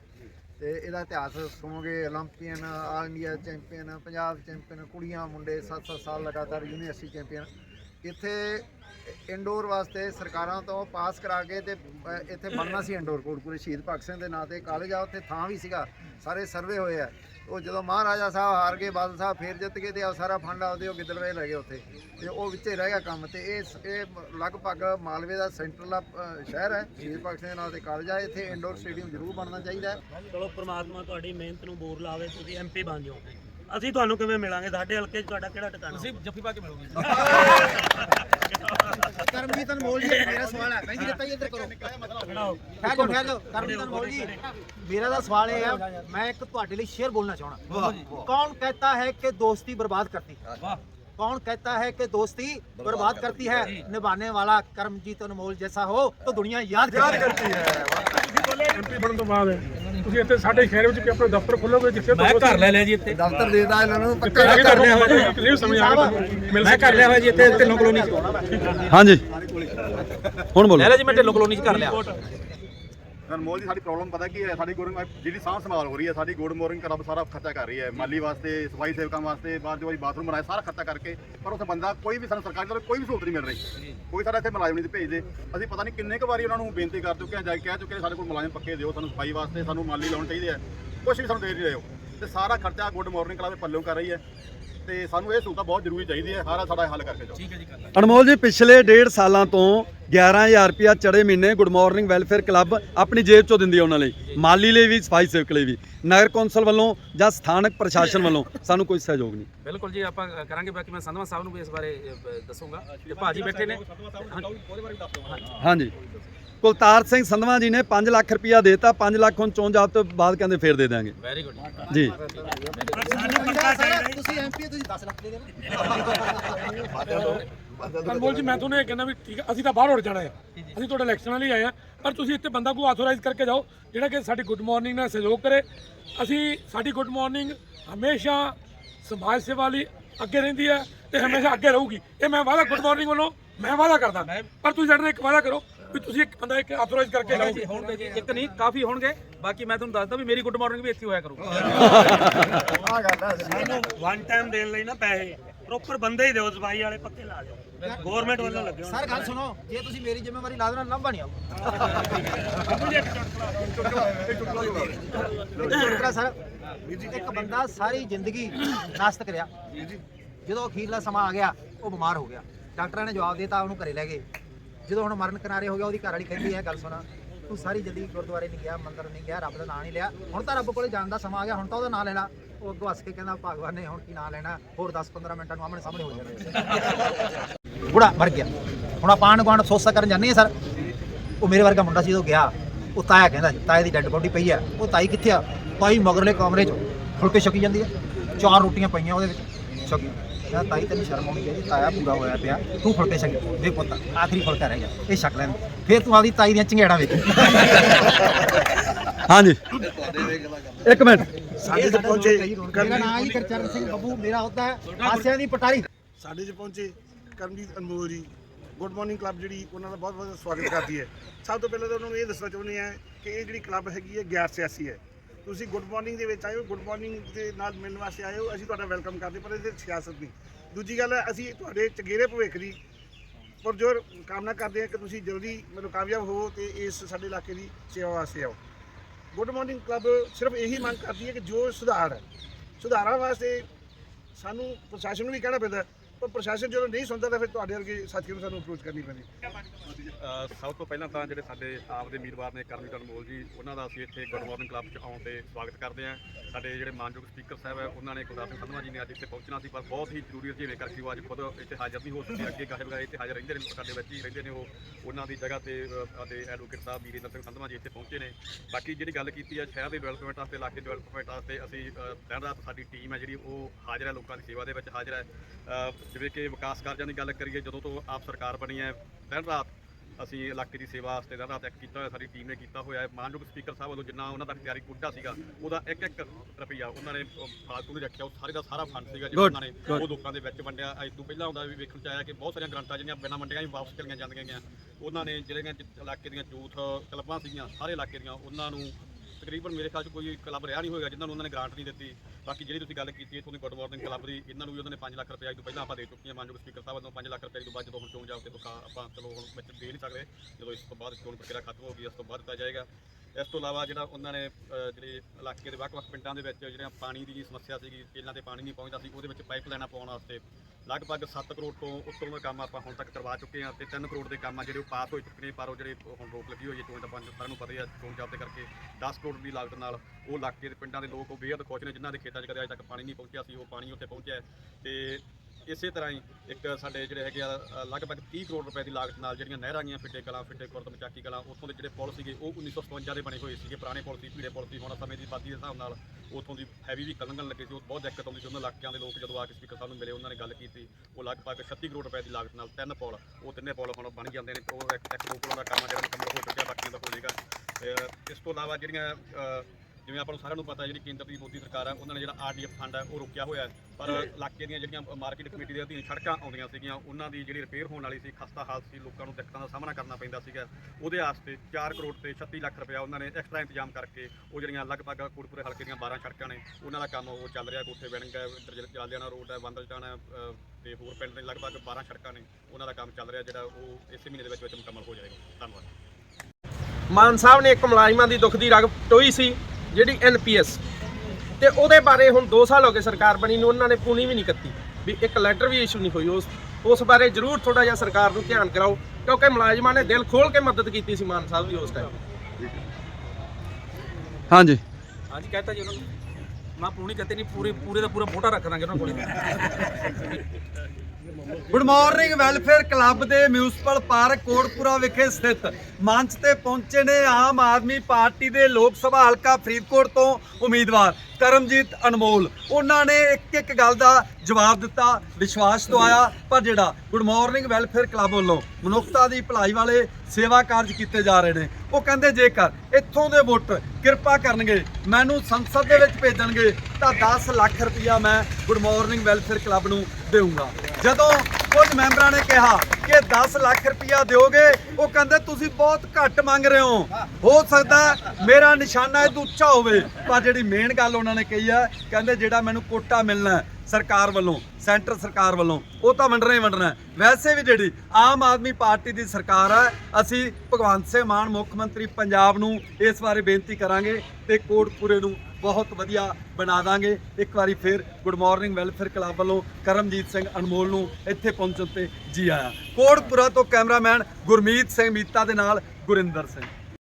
ਤੇ ਇਹਦਾ ਇਤਿਹਾਸ ਸੁਣੋਗੇ 올림픽ੀਅਨ all India champion Punjab champion ਕੁੜੀਆਂ, ਮੁੰਡੇ 7-7 ਸਾਲ ਲਗਾਤਾਰ ਯੂਨੀਵਰਸਿਟੀ ਚੈਂਪੀਅਨ ਇੱਥੇ ਇਨਡੋਰ ਵਾਸਤੇ ਸਰਕਾਰਾਂ ਤੋਂ ਪਾਸ ਕਰਾ ਕੇ ਤੇ ਇੱਥੇ ਬਣਨਾ ਸੀ ਇਨਡੋਰ ਕੋਟਪੂਰੇ ਸ਼ਹੀਦ ਭਗਤ ਸਿੰਘ ਦੇ ਨਾਂ ਤੇ। ਕਾਲਜ ਆ, ਉੱਥੇ ਥਾਂ ਵੀ ਸੀਗਾ। ਸਾਰੇ ਸਰਵੇ ਹੋਏ ਆ। ਉਹ ਜਦੋਂ ਮਹਾਰਾਜਾ ਸਾਹਿਬ ਹਾਰ ਗਏ ਬਾਦਲ ਸਾਹਿਬ ਫੇਰ ਜਿੱਤ ਗਏ ਤੇ ਆ ਸਾਰਾ ਫੰਡ ਆਉਦੇ ਉਹ ਗਿੱਦੜਵੇ ਲੈ ਗਏ ਉੱਥੇ। ਤੇ ਉਹ ਵਿੱਚੇ ਰਹਿ ਗਿਆ ਕੰਮ ਤੇ। ਇਹ ਇਹ ਲਗਭਗ ਮਾਲਵੇ ਦਾ ਸੈਂਟਰਲ ਸ਼ਹਿਰ ਹੈ। ਸ਼ਹੀਦ ਭਗਤ ਸਿੰਘ ਦੇ ਨਾਂ ਤੇ ਕਾਲਜ ਆ। ਇੱਥੇ ਇੰਡੋਰ ਸਟੇਡੀਅਮ ਜ਼ਰੂਰ ਬਣਨਾ ਚਾਹੀਦਾ ਚਲੋ ਪ੍ਰਮਾਤਮਾ ਤੁਹਾਡੀ ਮਿਹਨਤ ਨੂੰ ਬੋਰ ਲਾਵੇ ਤੁਸੀਂ ਐਮਪੀ ਬਣ ਜਾਓ। ਅਸੀਂ ਤੁਹਾਨੂੰ ਕਿਵੇਂ ਮਿਲਾਂਗੇ? ਸਾਡੇ ਹਲਕੇ 'ਚ ਤੁਹਾਡਾ ਕਿਹੜਾ ਟਿਕਾਣਾ ਤੁਸੀਂ ਜੱਫੀ ਪਾ ਕੇ ਮਿਲੋਗੇ ਕਰਮਜੀਤ ਅਨਮੋਲ ਜੀ ਮੇਰਾ ਸਵਾਲ ਹੈ। ਕਹਿੰਦੀ ਦਿੱਤਾ ਜੀ ਇੱਧਰ ਕਰੋ। ਮੇਰਾ ਦਾ ਸਵਾਲ ਇਹ ਹੈ ਮੈਂ ਇੱਕ ਤੁਹਾਡੇ ਲਈ ਸ਼ੇਰ ਬੋਲਣਾ ਚਾਹਣਾ ਕੌਣ ਕਹਤਾ ਹੈ ਕਿ ਦੋਸਤੀ ਬਰਬਾਦ ਕਰਤੀ? कौन कहता है कि दोस्ती बर्बाद करती है निभाने वाला कर्मजीत अनमोल जैसा हो तो दुनिया याद करती है ਐਮਪੀ ਬਣਨ ਤੋਂ ਬਾਅਦ ਤੁਸੀਂ ਇੱਥੇ ਸਾਡੇ ਸ਼ਹਿਰ ਵਿੱਚ ਆਪਣਾ ਦਫ਼ਤਰ ਖੋਲੋਗੇ ਜਿੱਥੇ ਮੈਂ ਘਰ ਲੈ ਲਿਆ ਜੀ ਇੱਥੇ ਦਫ਼ਤਰ ਦੇਦਾ ਇਹਨਾਂ ਨੂੰ ਪੱਕਾ ਮੈਂ ਕਰ ਲਿਆ ਹੋਇਆ ਇੱਕ ਨਹੀਂ ਸਮਝ ਆ ਰਿਹਾ ਮੈਂ ਘਰ ਲਿਆ ਹੋਇਆ ਜੀ ਇੱਥੇ ਢਿੱਲੋਂ ਕਲੋਨੀ 'ਚ ਹਾਂਜੀ ਹੁਣ ਬੋਲੋ ਲੈ ਲਿਆ ਜੀ ਮੈਂ ਢਿੱਲੋਂ ਕਲੋਨੀ 'ਚ ਘਰ ਲਿਆ ਅਨਮੋਲ ਜੀ, ਸਾਡੀ ਪ੍ਰੋਬਲਮ ਪਤਾ ਕੀ ਹੈ? ਸਾਡੀ ਗੁਰੂ ਜਿਹੜੀ ਸਾਂਭ ਸੰਭਾਲ ਹੋ ਰਹੀ ਹੈ, ਸਾਡੀ ਗੁੱਡ ਮਾਰਨਿੰਗ ਕਲੱਬ ਸਾਰਾ ਖਰਚਾ ਕਰ ਰਹੀ ਹੈ। ਮਾਲੀ ਵਾਸਤੇ, ਸਫ਼ਾਈ ਸੇਵਕਾਂ ਵਾਸਤੇ ਬਾਹਰ ਜੋ ਬਾਥਰੂਮ ਬਣਾਏ ਸਾਰਾ ਖਰਚਾ ਕਰਕੇ। ਪਰ ਉਸ ਬੰਦਾ ਕੋਈ ਵੀ ਸਾਨੂੰ ਸਰਕਾਰੀ ਤਰਫ ਕੋਈ ਵੀ ਸਹੂਲਤ ਨਹੀਂ ਮਿਲ ਰਹੀ। ਕੋਈ ਸਾਡਾ ਇੱਥੇ ਮੁਲਾਜ਼ਮ ਨਹੀਂ ਭੇਜਦੇ। ਅਸੀਂ ਪਤਾ ਨਹੀਂ ਕਿੰਨੇ ਕੁ ਵਾਰੀ ਉਹਨਾਂ ਨੂੰ ਬੇਨਤੀ ਕਰ ਚੁੱਕੇ ਹਾਂ ਜਾ ਕਹਿ ਚੁੱਕੇ ਸਾਡੇ ਕੋਲ ਮੁਲਾਜ਼ਮ ਪੱਕੇ ਦਿਓ, ਸਾਨੂੰ ਸਫ਼ਾਈ ਵਾਸਤੇ, ਸਾਨੂੰ ਮਾਲੀ ਲਾਉਣ ਚਾਹੀਦੇ ਆ। ਕੁਝ ਵੀ ਸਾਨੂੰ ਦੇ ਨਹੀਂ ਰਹੇ ਹੋ ਤੇ ਸਾਰਾ ਖਰਚਾ ਗੁੱਡ ਮਾਰਨਿੰਗ ਕਲੱਬ ਦੇ ਪੱਲਿਓਂ ਕਰ ਰਹੀ ਹੈ। ਤੇ ਸਾਨੂੰ ਇਹ ਸਹੂਲਤਾਂ ਬਹੁਤ ਜ਼ਰੂਰੀ ਚਾਹੀਦੀ ਹੈ ਸਾਰਾ ਸਾਡਾ ਹੱਲ ਕਰਕੇ ਜਾਓ। ਠੀਕ ਹੈ ਜੀ ਅਨਮੋਲ ਜੀ, ਪਿਛਲੇ ਡੇਢ ਸਾਲਾਂ ਤੋਂ 11000 ਰੁਪਿਆ ਚੜੇ ਮਹੀਨੇ ਗੁੱਡ ਮਾਰਨਿੰਗ ਵੈਲਫੇਅਰ ਕਲੱਬ ਆਪਣੀ ਜੇਬ ਚੋਂ ਦਿੰਦੀ ਹੈ ਉਹਨਾਂ ਲਈ। ਮਾਲੀ ਲਈ ਵੀ ਸਫ਼ਾਈ ਸੇਵਕ ਲਈ ਵੀ। ਨਗਰ ਕੌਂਸਲ ਵੱਲੋਂ ਜਾਂ ਸਥਾਨਕ ਪ੍ਰਸ਼ਾਸਨ ਵੱਲੋਂ ਸਾਨੂੰ ਕੋਈ ਸਹਿਯੋਗ ਨਹੀਂ। ਬਿਲਕੁਲ ਜੀ ਆਪਾਂ ਕਰਾਂਗੇ ਬਾਕੀ ਮੈਂ ਸੰਧਵਾ ਸਾਹਿਬ ਨੂੰ ਵੀ ਇਸ ਬਾਰੇ ਦੱਸੂਗਾ ਤੇ ਭਾਜੀ ਬੈਠੇ ਨੇ। ਹਾਂਜੀ। ਕੁਲਤਾਰ ਸਿੰਘ ਸੰਧਵਾ ਜੀ ਨੇ 5 ਲੱਖ ਰੁਪਿਆ ਦੇਤਾ 5 ਲੱਖ ਹੁਣ ਚੋਣ ਜਾਬ ਤੋਂ ਬਾਅਦ ਕਹਿੰਦੇ ਫੇਰ ਦੇ ਦਾਂਗੇ ਵੈਰੀ ਗੁੱਡ ਜੀ। ਤੁਸੀਂ ਐਮਪੀ ਤੁਸੀਂ 10 ਲੱਖ ਦੇ ਦੇਣਾ ਅਨਮੋਲ ਜੀ ਮੈਂ ਤੁਹਾਨੂੰ ਇਹ ਕਹਿੰਦਾ ਵੀ ਠੀਕ ਹੈ ਅਸੀਂ ਤਾਂ ਬਾਹਰ ਉੱਡ ਜਾਣਾ ਹੈ। ਅਸੀਂ ਤੁਹਾਡੇ ਇਲੈਕਸ਼ਨ ਲਈ ਆਏ ਆ ਪਰ ਤੁਸੀਂ ਇੱਥੇ ਬੰਦਾ ਕੋਈ ਆਥੋਰਾਈਜ਼ ਕਰਕੇ ਜਾਓ ਜਿਹੜਾ ਕਿ ਸਾਡੀ ਗੁੱਡ ਮਾਰਨਿੰਗ ਨਾਲ ਸਹਿਯੋਗ ਕਰੇ। ਅਸੀਂ ਸਾਡੀ ਗੁੱਡ ਮਾਰਨਿੰਗ ਹਮੇਸ਼ਾ ਸਮਾਜ ਸੇਵਾ ਲਈ ਅੱਗੇ ਰਹਿੰਦੀ ਹੈ ਤੇ ਹਮੇਸ਼ਾ ਅੱਗੇ ਰਹੂਗੀ। ਇਹ ਮੈਂ ਵਾਅਦਾ ਗੁੱਡ ਮਾਰਨਿੰਗ ਵੱਲੋਂ ਮੈਂ ਵਾਅਦਾ ਕਰਦਾ। ਪਰ ਤੁਸੀਂ ਸਾਡੇ ਨਾਲ ਇੱਕ ਵਾਅਦਾ ਕਰੋ ਵੀ ਤੁਸੀਂ ਇੱਕ ਬੰਦਾ ਇੱਕ ਆਥੋਰਾਈਜ਼ ਕਰਕੇ ਜਾਓ। ਜੀ ਹੋਣਗੇ ਜੀ ਇੱਕ ਨਹੀਂ ਕਾਫੀ ਹੋਣਗੇ। ਬਾਕੀ ਮੈਂ ਤੁਹਾਨੂੰ ਦੱਸਦਾ ਵੀ ਮੇਰੀ ਗੁੱਡ ਮਾਰਨਿੰਗ ਵੀ ਇੱਥੇ ਹੋਇਆ ਕਰੂਗੀ ਸਾਨੂੰ ਵਨ ਟਾਈਮ ਦੇਣ ਲਈ ਨਾ ਪੈਸੇ ਪ੍ਰੋਪਰ ਬੰਦੇ ਹੀ ਦਿਓ ਸਫ਼ਾਈ ਵਾਲੇ ਪੱਕੇ ਲਾ ਦਿਓ। ਗਵਰਨਮੈਂਟ ਵੱਲੋਂ ਲੱਗੇ ਸਰ, ਗੱਲ ਸੁਣੋ, ਜੇ ਤੁਸੀਂ ਮੇਰੀ ਜ਼ਿੰਮੇਵਾਰੀ ਲਾ ਦੇਣਾ, ਲੰਬਾ ਨਹੀਂ ਆਊ ਸਰ, ਇੱਕ ਬੰਦਾ ਸਾਰੀ ਜ਼ਿੰਦਗੀ ਨਾਸਤ ਕਰਿਆ ਜਦੋਂ ਅਖੀਰਲਾ ਸਮਾਂ ਆ ਗਿਆ, ਉਹ ਬਿਮਾਰ ਹੋ ਗਿਆ। ਡਾਕਟਰਾਂ ਨੇ ਜਵਾਬ ਦਿੱਤਾ, ਉਹਨੂੰ ਘਰੇ ਲੈ ਗਏ। ਜਦੋਂ ਹੁਣ ਮਰਨ ਕਿਨਾਰੇ ਹੋ ਗਿਆ, ਉਹਦੀ ਘਰ ਵਾਲੀ ਕਹਿੰਦੀ ਹੈ, ਗੱਲ ਸੁਣਾ, ਤੂੰ ਸਾਰੀ ਜ਼ਿੰਦਗੀ ਗੁਰਦੁਆਰੇ ਨਹੀਂ ਗਿਆ, ਮੰਦਰ ਨਹੀਂ ਗਿਆ, ਰੱਬ ਦਾ ਨਾਂ ਨਹੀਂ ਲਿਆ। ਹੁਣ ਤਾਂ ਰੱਬ ਕੋਲੇ ਜਾਣ ਦਾ ਸਮਾਂ ਆ ਗਿਆ, ਹੁਣ ਤਾਂ ਉਹਦਾ ਨਾਂ ਲੈਣਾ ਉਹ ਅੱਗੋਂ ਹੱਸ ਕੇ ਕਹਿੰਦਾ, ਭਗਵਾਨ ਨੇ ਹੁਣ ਕੀ ਨਾਂ ਲੈਣਾ? ਹੋਰ 10-15 ਮਿੰਟਾਂ ਨੂੰ ਆਮਣੇ ਸਾਹਮਣੇ ਹੋ ਜਾਣਾ। ਬੁੜਾ ਮਰ ਗਿਆ। ਹੁਣ ਆਪਾਂ ਆਂਢ ਗੁਆਂਢ ਅਫਸੋਸਾ ਕਰਨ ਜਾਂਦੇ ਆ ਸਰ। ਉਹ ਮੇਰੇ ਵਰਗਾ ਮੁੰਡਾ ਸੀ ਜਦੋਂ ਗਿਆ। ਉਹ ਤਾਇਆ ਕਹਿੰਦਾ ਤਾਏ ਦੀ ਡੈੱਡ ਬੋਡੀ ਪਈ ਆ। ਉਹ ਤਾਈ ਕਿੱਥੇ ਆ? ਤਾਈ ਮਗਰਲੇ ਕਮਰੇ 'ਚ। ਫੁਲਕੇ ਛਕੀ ਜਾਂਦੀ ਆ। ਚਾਰ ਰੋਟੀਆਂ ਪਈਆਂ ਉਹਦੇ ਵਿੱਚ। ਛਕੀ। ਯਾਰ ਤਾਈ ਤੈਨੂੰ ਸ਼ਰਮ ਆਉਣੀ ਚਾਹੀਦੀ ਤਾਇਆ ਪੂਰਾ ਹੋਇਆ ਪਿਆ। ਤੂੰ ਫੁਲਕੇ ਛਕ। ਦੇ ਪੁੱਤ ਆਖਰੀ ਫੁਲਕਾ ਰਹਿ ਗਿਆ। ਇਹ ਛਕ ਲੈਣ। ਫਿਰ ਤੂੰ ਆਪਦੀ ਤਾਈ ਦੀਆਂ ਚੰਗੇੜਾਂ ਵੇਖ। ਹਾਂਜੀ। ਇੱਕ ਮਿੰਟ। ਸਾਡੇ ਤੇ ਪਹੁੰਚੇ। ਮੇਰਾ ਨਾਮ ਹੈ ਜੀ ਗੁਰਚਰਨ ਸਿੰਘ ਬੱਬੂ ਮੇਰਾ ਹੁੰਦਾ ਹਾਸਿਆਂ ਦੀ ਪਟਾਰੀ ਸਾਡੇ 'ਚ ਪਹੁੰਚੇ। Karamjit Anmol ji, good morning club ਜਿਹੜੀ ਉਹਨਾਂ ਦਾ ਬਹੁਤ ਬਹੁਤ ਸਵਾਗਤ ਕਰਦੀ ਹੈ। ਸਭ ਤੋਂ ਪਹਿਲਾਂ ਤਾਂ ਉਹਨਾਂ ਨੂੰ ਇਹ ਦੱਸਣਾ ਚਾਹੁੰਦੇ ਆ ਕਿ ਇਹ ਜਿਹੜੀ ਕਲੱਬ ਹੈਗੀ ਹੈ, ਗੈਰ ਸਿਆਸੀ ਹੈ। ਤੁਸੀਂ ਗੁੱਡ ਮਾਰਨਿੰਗ ਦੇ ਵਿੱਚ ਆਇਓ ਗੁੱਡ ਮਾਰਨਿੰਗ ਦੇ ਨਾਲ ਮਿਲਣ ਵਾਸਤੇ ਆਇਓ ਅਸੀਂ ਤੁਹਾਡਾ ਵੈਲਕਮ ਕਰਦੇ ਪਰ ਇਹਦੇ 'ਚ ਸਿਆਸਤ ਨਹੀਂ। ਦੂਜੀ ਗੱਲ ਹੈ, ਅਸੀਂ ਤੁਹਾਡੇ ਚੰਗੇਰੇ ਭਵਿੱਖ ਦੀ ਪਰ ਪੁਰਜੋਰ ਕਾਮਨਾ ਕਰਦੇ ਹਾਂ ਕਿ ਤੁਸੀਂ ਜਲਦੀ ਮਤਲਬ ਕਾਮਯਾਬ ਹੋ ਤੇ ਇਸ ਸਾਡੇ ਇਲਾਕੇ ਦੀ ਸੇਵਾ ਵਾਸਤੇ ਆਓ। ਗੁੱਡ ਮਾਰਨਿੰਗ ਕਲੱਬ ਸਿਰਫ ਇਹੀ ਮੰਗ ਕਰਦੀ ਹੈ ਕਿ ਜੋ ਸੁਧਾਰ ਹੈ, ਸੁਧਾਰਾਂ ਵਾਸਤੇ ਸਾਨੂੰ ਪ੍ਰਸ਼ਾਸਨ ਨੂੰ ਵੀ ਕਹਿਣਾ ਪੈਂਦਾ ਪਰ ਪ੍ਰਸ਼ਾਸਨ ਜਦੋਂ ਨਹੀਂ ਸੁਣਦਾ ਤਾਂ ਫਿਰ ਤੁਹਾਡੇ ਵਰਗੇ ਸਾਥੀਆਂ ਨੂੰ ਸਾਨੂੰ ਅਪਰੋਚ ਕਰਨੀ ਪੈਂਦੀ। ਅ, ਸਭ ਤੋਂ ਪਹਿਲਾਂ ਤਾਂ ਜਿਹੜੇ ਸਾਡੇ ਆਪ ਦੇ ਉਮੀਦਵਾਰ ਨੇ ਕਰਮਜੀਤ ਅਨਮੋਲ ਜੀ ਉਹਨਾਂ ਦਾ ਅਸੀਂ ਇੱਥੇ ਗੁੱਡ ਮਾਰਨਿੰਗ ਕਲੱਬ 'ਚ ਆਉਣ ਤੇ ਸਵਾਗਤ ਕਰਦੇ ਹਾਂ। ਸਾਡੇ ਜਿਹੜੇ ਮਾਨਯੋਗ ਸਪੀਕਰ ਸਾਹਿਬ ਹੈ ਉਹਨਾਂ ਨੇ ਗੁਰਦਾਸ ਸਿੰਘ ਸੰਧਵਾ ਜੀ ਨੇ ਅੱਜ ਇੱਥੇ ਪਹੁੰਚਣਾ ਸੀ ਪਰ ਬਹੁਤ ਹੀ ਜ਼ਰੂਰੀ ਰੁਝੇਵੇਂ ਕਰਕੇ ਉਹ ਅੱਜ ਖੁਦ ਇੱਥੇ ਹਾਜ਼ਰ ਨਹੀਂ ਹੋ ਸਕੇ। ਅੱਗੇ ਗਾਹੇ ਲਗਾਏ ਇੱਥੇ ਹਾਜ਼ਰ ਰਹਿੰਦੇ ਨੇ ਸਾਡੇ ਵਿੱਚ ਹੀ ਰਹਿੰਦੇ ਨੇ ਉਹ। ਉਹਨਾਂ ਦੀ ਜਗ੍ਹਾ ਤੇ ਅ, ਅਤੇ ਐਡਵੋਕੇਟ ਸਾਹਿਬ ਵੀਰੇਂਦਰ ਸਿੰਘ ਸੰਧਵਾ ਜੀ ਇੱਥੇ ਪਹੁੰਚੇ ਨੇ। ਬਾਕੀ ਜਿਹੜੀ ਗੱਲ ਕੀਤੀ ਹੈ ਸ਼ਹਿਰ ਦੇ ਡਿਵੈਲਪਮੈਂਟ ਵਾਸਤੇ ਇਲਾਕੇ ਡਿਵੈਲਪਮੈਂਟ ਵਾਸਤੇ ਅਸੀਂ ਅ, ਦਿਨ ਰਾਤ ਸਾਡੀ ਟੀਮ ਹੈ ਜਿਹੜੀ ਉਹ ਹਾਜ਼ਰ ਹੈ ਲੋਕਾਂ ਦੀ ਸੇਵਾ ਦੇ ਵਿੱਚ ਹਾਜ਼ਰ ਹੈ। ਅ, ਜਿਵੇਂ ਕਿ ਵਿਕਾਸ ਕਾਰਜਾਂ ਦੀ ਗੱਲ ਕਰੀਏ ਜਦੋਂ ਤੋਂ ਆਪ ਸਰਕਾਰ ਬਣੀ ਹੈ ਦਿਨ ਰਾਤ ਅਸੀਂ ਇਲਾਕੇ ਦੀ ਸੇਵਾ ਵਾਸਤੇ ਦਿਨ ਰਾਤ ਇੱਕ ਕੀਤਾ ਹੋਇਆ ਸਾਡੀ ਟੀਮ ਨੇ ਕੀਤਾ ਹੋਇਆ ਹੈ। ਮਾਨਯੋਗ ਸਪੀਕਰ ਸਾਹਿਬ ਵੱਲੋਂ ਜਿੰਨਾ ਉਹਨਾਂ ਦਾ ਤਿਆਰੀ ਕੁੱਟਾ ਸੀਗਾ ਉਹਦਾ ਇੱਕ ਇੱਕ ਰੁਪਈਆ ਉਹਨਾਂ ਨੇ ਫਾਲਤੂ ਨਹੀਂ ਰੱਖਿਆ। ਉਹ ਸਾਰੇ ਦਾ ਸਾਰਾ ਫੰਡ ਸੀਗਾ ਜਿਹੜਾ ਉਹਨਾਂ ਨੇ. ਉਹ ਲੋਕਾਂ ਦੇ ਵਿੱਚ ਵੰਡਿਆ। ਅੱਜ ਤੋਂ ਪਹਿਲਾਂ ਹੁੰਦਾ ਵੀ ਵੇਖਣ ਚ ਆਇਆ ਕਿ ਬਹੁਤ ਸਾਰੀਆਂ ਗ੍ਰਾਂਟਾਂ ਜਿਹੜੀਆਂ ਬਿਨਾਂ ਵੰਡੀਆਂ ਹੀ ਵਾਪਸ ਚਲੀਆਂ ਜਾਂਦੀਆਂ ਗਈਆਂ। ਉਹਨਾਂ ਨੇ ਜਿਹੜੀਆਂ ਇਲਾਕੇ ਦੀਆਂ ਯੂਥ ਕਲੱਬਾਂ ਸੀਗੀਆਂ ਸਾਰੇ ਇਲਾਕੇ ਦੀਆਂ ਉਹਨਾਂ ਨੂੰ ਤਕਰੀਬਨ ਮੇਰੇ ਖਿਆਲ ਚ ਕੋਈ ਕਲੱਬ ਰਿਹਾ ਨਹੀਂ ਹੋਏਗਾ ਜਿਨ੍ਹਾਂ ਨੂੰ ਉਹਨਾਂ ਨੇ ਗ੍ਰਾਂਟ ਨਹੀਂ ਦਿੱਤੀ। ਬਾਕੀ ਜਿਹੜੀ ਤੁਸੀਂ ਗੱਲ ਕੀਤੀ ਇਥੋਂ ਦੀ ਗੁੱਡ ਮਾਰਨਿੰਗ ਕਲੱਬ ਦੀ, ਇਹਨਾਂ ਨੂੰ ਵੀ ਉਹਨਾਂ ਨੇ 5 ਲੱਖ ਰੁਪਏ ਅੱਜ ਤੋਂ ਪਹਿਲਾਂ ਆਪਾਂ ਦੇ ਚੁੱਕੇ ਹਾਂ। ਮਾਨਯੋਗ ਸਪੀਕਰ ਸਾਹਿਬ ਨੂੰ 5 ਲੱਖ ਰੁਪਏ ਤੋਂ ਬਾਅਦ ਜਦੋਂ ਹੁਣ ਚੋਣ ਜਾਬਤੇ ਤੋਂ ਆਪਾਂ ਚਲੋ ਹੁਣ ਵਿੱਚ ਦੇ ਨਹੀਂ ਸਕਦੇ। ਜਦੋਂ ਇਸ ਤੋਂ ਬਾਅਦ ਚੋਣ ਪ੍ਰਕਿਰਿਆ ਖਤਮ ਹੋ ਗਈ ਇਸ ਤੋਂ ਬਾਅਦ ਦਿੱਤਾ ਜਾਏਗਾ। ਇਸ ਤੋਂ ਇਲਾਵਾ ਜਿਹੜਾ ਉਹਨਾਂ ਨੇ ਜਿਹੜੇ ਇਲਾਕੇ ਦੇ ਵੱਖ-ਵੱਖ ਪਿੰਡਾਂ ਦੇ ਵਿੱਚ ਜਿਹੜੀਆਂ ਪਾਣੀ ਦੀ ਸਮੱਸਿਆ ਸੀਗੀ, ਪਹਿਲਾਂ ਤੇ ਪਾਣੀ ਨਹੀਂ ਪਹੁੰਚਦਾ ਸੀ, ਉਹਦੇ ਵਿੱਚ ਪਾਈਪ ਲਾਈਨਾਂ ਪਾਉਣ ਵਾਸਤੇ ਲਗਭਗ 7 ਕਰੋੜ ਤੋਂ ਉੱਪਰ ਦਾ ਕੰਮ ਆਪਾਂ ਹੁਣ ਤੱਕ ਕਰਵਾ ਚੁੱਕੇ ਹਾਂ ਤੇ 3 ਕਰੋੜ ਦੇ ਕੰਮ ਆ ਜਿਹੜੇ ਉਹ ਪਾਸ ਹੋ ਚੁੱਕੇ ਨੇ, ਪਰ ਉਹ ਜਿਹੜੇ ਹੁਣ ਰੋਕ ਲੱਗੀ ਹੋਈ ਹੈ, ਚੋਣ ਦਾ ਪੰਜ ਸਾਰਿਆਂ ਨੂੰ ਪਤਾ ਹੀ ਹੈ ਚੋਣ ਜਾਬਤੇ ਕਰਕੇ 10 ਕਰੋੜ ਦੀ ਲਾਗਤ ਨਾਲ ਉਹ ਇਲਾਕੇ ਦੇ ਪਿੰਡਾਂ ਦੇ ਲੋਕ ਉਹ ਬੇਹੱਦ ਖੁਸ਼ ਨੇ, ਜਿਨ੍ਹਾਂ ਦੇ ਖੇਤਾਂ 'ਚ ਕਦੇ ਅਜੇ ਤੱਕ ਪਾਣੀ ਨਹੀਂ ਪਹੁੰਚਿਆ ਸੀ, ਉਹ ਪਾਣੀ ਉੱਥੇ ਪਹੁੰਚਿਆ ਹੈ ਤੇ ਇਸੇ ਤਰ੍ਹਾਂ ਹੀ ਇੱਕ ਸਾਡੇ ਜਿਹੜੇ ਹੈਗੇ ਆ ਲਗਭਗ 30 ਕਰੋੜ ਰੁਪਏ ਦੀ ਲਾਗਤ ਨਾਲ ਜਿਹੜੀਆਂ ਨਹਿਰਾਂ ਗਈਆਂ, ਫਿੱਟੇ ਕਲਾਂ, ਫਿੱਟੇ ਕੁਰਤ ਮਚਾਕੀ ਕਲਾਂ, ਉੱਥੋਂ ਦੇ ਜਿਹੜੇ ਪੁਲ ਸੀਗੇ, ਉਹ 1957 ਦੇ ਬਣੇ ਹੋਏ ਸੀਗੇ, ਪੁਰਾਣੇ ਪੁਲ ਸੀ, ਭੀੜੇ ਪੁਲ ਸੀ, ਹੁਣ ਸਮੇਂ ਦੀ ਬਾਦੀ ਦੇ ਹਿਸਾਬ ਨਾਲ ਉੱਥੋਂ ਦੀ ਹੈਵੀ ਵੀ ਲੰਘਣ ਲੱਗੇ ਸੀ, ਉਹ ਬਹੁਤ ਦਿੱਕਤ ਆਉਂਦੀ ਸੀ, ਉਹਨਾਂ ਇਲਾਕਿਆਂ ਦੇ ਲੋਕ ਜਦੋਂ ਆ ਕੇ ਸਪੀਕਰ ਸਾਹਿਬ ਨੂੰ ਮਿਲੇ, ਉਹਨਾਂ ਨੇ ਗੱਲ ਕੀਤੀ, ਉਹ ਲਗਭਗ 36 ਕਰੋੜ ਰੁਪਏ ਦੀ ਲਾਗਤ ਨਾਲ ਤਿੰਨ ਪੁਲ, ਉਹ ਤਿੰਨੇ ਪੁਲ ਹੁਣ ਬਣ ਜਾਂਦੇ ਨੇ, ਉਹ ਇੱਕ ਦੋ ਪੁਲਾਂ ਦਾ ਕੰਮ ਆ ਜਿਹੜਾ ਮੁਕੰਮਲ ਹੋ ਚੁੱਕਿਆ, ਬਾਕੀਆਂ ਦਾ ਹੋ ਜਾਏਗਾ ਇਸ ਤੋਂ ਇਲਾਵਾ ਜਿਹੜੀਆਂ ਜਿਵੇਂ ਆਪਾਂ ਨੂੰ ਸਾਰਿਆਂ ਨੂੰ ਪਤਾ ਜਿਹੜੀ ਕੇਂਦਰ ਦੀ ਮੋਦੀ ਸਰਕਾਰ ਹੈ ਉਹਨਾਂ ਨੇ ਜਿਹੜਾ ਆਰਡੀਐਫ ਫੰਡ ਹੈ ਉਹ ਰੁਕਿਆ ਹੋਇਆ ਪਰ ਇਲਾਕੇ ਦੀਆਂ ਜਿਹੜੀਆਂ ਮਾਰਕੀਟ ਕਮੇਟੀ ਦੇ ਅਧੀਨ ਸੜਕਾਂ ਆਉਂਦੀਆਂ ਸੀਗੀਆਂ ਉਹਨਾਂ ਦੀ ਜਿਹੜੀ ਰਿਪੇਅਰ ਹੋਣ ਵਾਲੀ ਸੀ ਖਸਤਾ ਹਾਲਤ ਸੀ ਲੋਕਾਂ ਨੂੰ ਦਿੱਕਤਾਂ ਦਾ ਸਾਹਮਣਾ ਕਰਨਾ ਪੈਂਦਾ ਸੀਗਾ। ਉਹਦੇ ਵਾਸਤੇ 4 ਕਰੋੜ ਤੇ 36 ਲੱਖ ਰੁਪਇਆ ਉਹਨਾਂ ਨੇ ਐਕਸਟਰਾ ਇੰਤਜ਼ਾਮ ਕਰਕੇ ਉਹ ਜਿਹੜੀਆਂ ਲਗਭਗ ਕੋਟਪੁਰੇ ਹਲਕੇ ਦੀਆਂ 12 ਸੜਕਾਂ ਨੇ ਉਹਨਾਂ ਦਾ ਕੰਮ ਉਹ ਚੱਲ ਰਿਹਾ। ਕੋਠੇ ਵਿੰਗ ਹੈ ਜਾਲਿਆਣਾ ਰੋਡ ਹੈ ਅ, ਤੇ ਹੋਰ ਪਿੰਡ ਦੇ ਲਗਭਗ 12 ਸੜਕਾਂ ਨੇ ਉਹਨਾਂ ਦਾ ਕੰਮ ਚੱਲ ਰਿਹਾ ਜਿਹੜਾ ਉਹ ਇਸੇ ਮਹੀਨੇ ਦੇ ਵਿੱਚ ਵਿੱਚ ਮੁਕੰਮਲ ਹੋ ਜਾਏਗਾ। ਧੰਨਵਾਦ। ਮਾਨ ਸਾਹਿਬ ਨੇ ਇੱਕ ਮੁਲਾਜ਼ਮਾਂ ਦੀ ਦੁੱਖ ਦੀ ਰਗ ਟੋਈ ਸੀ। ਜਿਹੜੀ ਐਨਪੀਐਸ ਤੇ ਉਹਦੇ ਬਾਰੇ ਹੁਣ 2 ਸਾਲ ਹੋ ਗਏ ਸਰਕਾਰ ਬਣੀ ਨੂੰ ਉਹਨਾਂ ਨੇ ਪੂਣੀ ਵੀ ਨਹੀਂ ਕੱਤੀ। ਵੀ ਇੱਕ ਲੈਟਰ ਵੀ ਇਸ਼ੂ ਨਹੀਂ ਹੋਈ। ਉਸ ਉਸ ਬਾਰੇ ਜ਼ਰੂਰ ਥੋੜਾ ਜਿਹਾ ਸਰਕਾਰ ਨੂੰ ਧਿਆਨ ਕਰਾਓ ਕਿਉਂਕਿ ਮੁਲਾਜ਼ਮਾਂ ਨੇ ਦਿਲ ਖੋਲ ਕੇ ਮਦਦ ਕੀਤੀ ਸੀ ਮਾਨ ਸਾਹਿਬ ਦੀ ਉਸ ਟਾਈਮ ਹਾਂਜੀ। ਹਾਂਜੀ ਕਹਤਾ ਜੀ ਉਹਨਾਂ ਨੂੰ। ਮੈਂ ਪੂਰੀ ਕਹਤੇ ਨਹੀਂ ਪੂਰੇ ਪੂਰੇ ਦਾ ਪੂਰਾ ਮੋਟਾ ਰੱਖ ਦਾਂਗੇ ਉਹਨਾਂ ਕੋਲੇ। ਗੁੱਡ ਮਾਰਨਿੰਗ ਵੈਲਫੇਅਰ ਕਲੱਬ ਦੇ ਮਿਊਨਿਸਪਲ ਪਾਰਕ ਕੋਟਪੁਰਾ ਵਿਖੇ ਸਥਿਤ। ਮੰਚ ਤੇ ਪਹੁੰਚੇ ਨੇ ਆਮ ਆਦਮੀ ਪਾਰਟੀ ਦੇ ਲੋਕ ਸਭਾ ਹਲਕਾ ਫਰੀਦਕੋਟ ਤੋਂ ਉਮੀਦਵਾਰ ਕਰਮਜੀਤ ਅਨਮੋਲ। ਉਹਨਾਂ ਨੇ ਇੱਕ ਇੱਕ ਗੱਲ ਦਾ ਜਵਾਬ ਦਿੱਤਾ, ਵਿਸ਼ਵਾਸ ਦਵਾਇਆ। ਪਰ ਜਿਹੜਾ ਗੁੱਡ ਮਾਰਨਿੰਗ ਵੈਲਫੇਅਰ ਕਲੱਬ ਵੱਲੋਂ ਮਨੁੱਖਤਾ ਦੀ ਭਲਾਈ ਵਾਲੇ ਸੇਵਾ ਕਾਰਜ ਕੀਤੇ ਜਾ ਰਹੇ ਨੇ, ਉਹ ਕਹਿੰਦੇ ਜੇਕਰ ਇੱਥੋਂ ਦੇ ਵੋਟਰ ਕਿਰਪਾ ਕਰਨਗੇ, ਮੈਨੂੰ ਸੰਸਦ ਦੇ ਵਿੱਚ ਭੇਜਣਗੇ, ਤਾਂ 10 ਲੱਖ ਰੁਪਇਆ ਮੈਂ ਗੁੱਡ ਮਾਰਨਿੰਗ ਵੈਲਫੇਅਰ ਕਲੱਬ ਨੂੰ ਦੇਵਾਂਗਾ ਜਦੋਂ ਕੁਝ ਮੈਂਬਰਾਂ ਨੇ ਕਿਹਾ ਕਿ 10 ਲੱਖ ਰੁਪਇਆ ਦਿਓਗੇ, ਉਹ ਕਹਿੰਦੇ ਤੁਸੀਂ ਬਹੁਤ ਘੱਟ ਮੰਗ ਰਹੇ ਹੋ। ਹੋ ਸਕਦਾ ਮੇਰਾ ਨਿਸ਼ਾਨਾ ਇਹ ਤੋਂ ਉੱਚਾ ਹੋਵੇ। ਪਰ ਜਿਹੜੀ ਮੇਨ ਗੱਲ ਉਹਨਾਂ ਨੇ ਕਹੀ ਹੈ ਕਹਿੰਦੇ ਜਿਹੜਾ ਮੈਨੂੰ ਕੋਟਾ ਮਿਲਣਾ ਸਰਕਾਰ ਵੱਲੋਂ, ਸੈਂਟਰ ਸਰਕਾਰ ਵੱਲੋਂ, ਉਹ ਤਾਂ ਵੰਡਣਾ ਹੀ ਵੰਡਣਾ ਵੈਸੇ ਵੀ ਜਿਹੜੀ ਆਮ ਆਦਮੀ ਪਾਰਟੀ ਦੀ ਸਰਕਾਰ ਹੈ ਅਸੀਂ ਭਗਵੰਤ ਸਿੰਘ ਮਾਨ ਮੁੱਖ ਮੰਤਰੀ ਪੰਜਾਬ ਨੂੰ ਇਸ ਬਾਰੇ ਬੇਨਤੀ ਕਰਾਂਗੇ ਤੇ ਕੋਟਪੂਰੇ ਨੂੰ ਬਹੁਤ ਵਧੀਆ ਬਣਾ ਦਾਂਗੇ। ਇੱਕ ਵਾਰੀ ਫਿਰ ਗੁੱਡ ਮਾਰਨਿੰਗ ਵੈਲਫੇਅਰ ਕਲੱਬ ਵੱਲੋਂ ਕਰਮਜੀਤ ਸਿੰਘ ਅਨਮੋਲ ਨੂੰ ਇੱਥੇ ਪਹੁੰਚਣ ਤੇ ਜੀ ਆਇਆ। ਕੋੜਪੁਰਾ ਤੋਂ ਕੈਮਰਾਮੈਨ ਗੁਰਮੀਤ ਸਿੰਘ ਮੀਤਾ ਦੇ ਨਾਲ ਗੁਰਿੰਦਰ ਸਿੰਘ।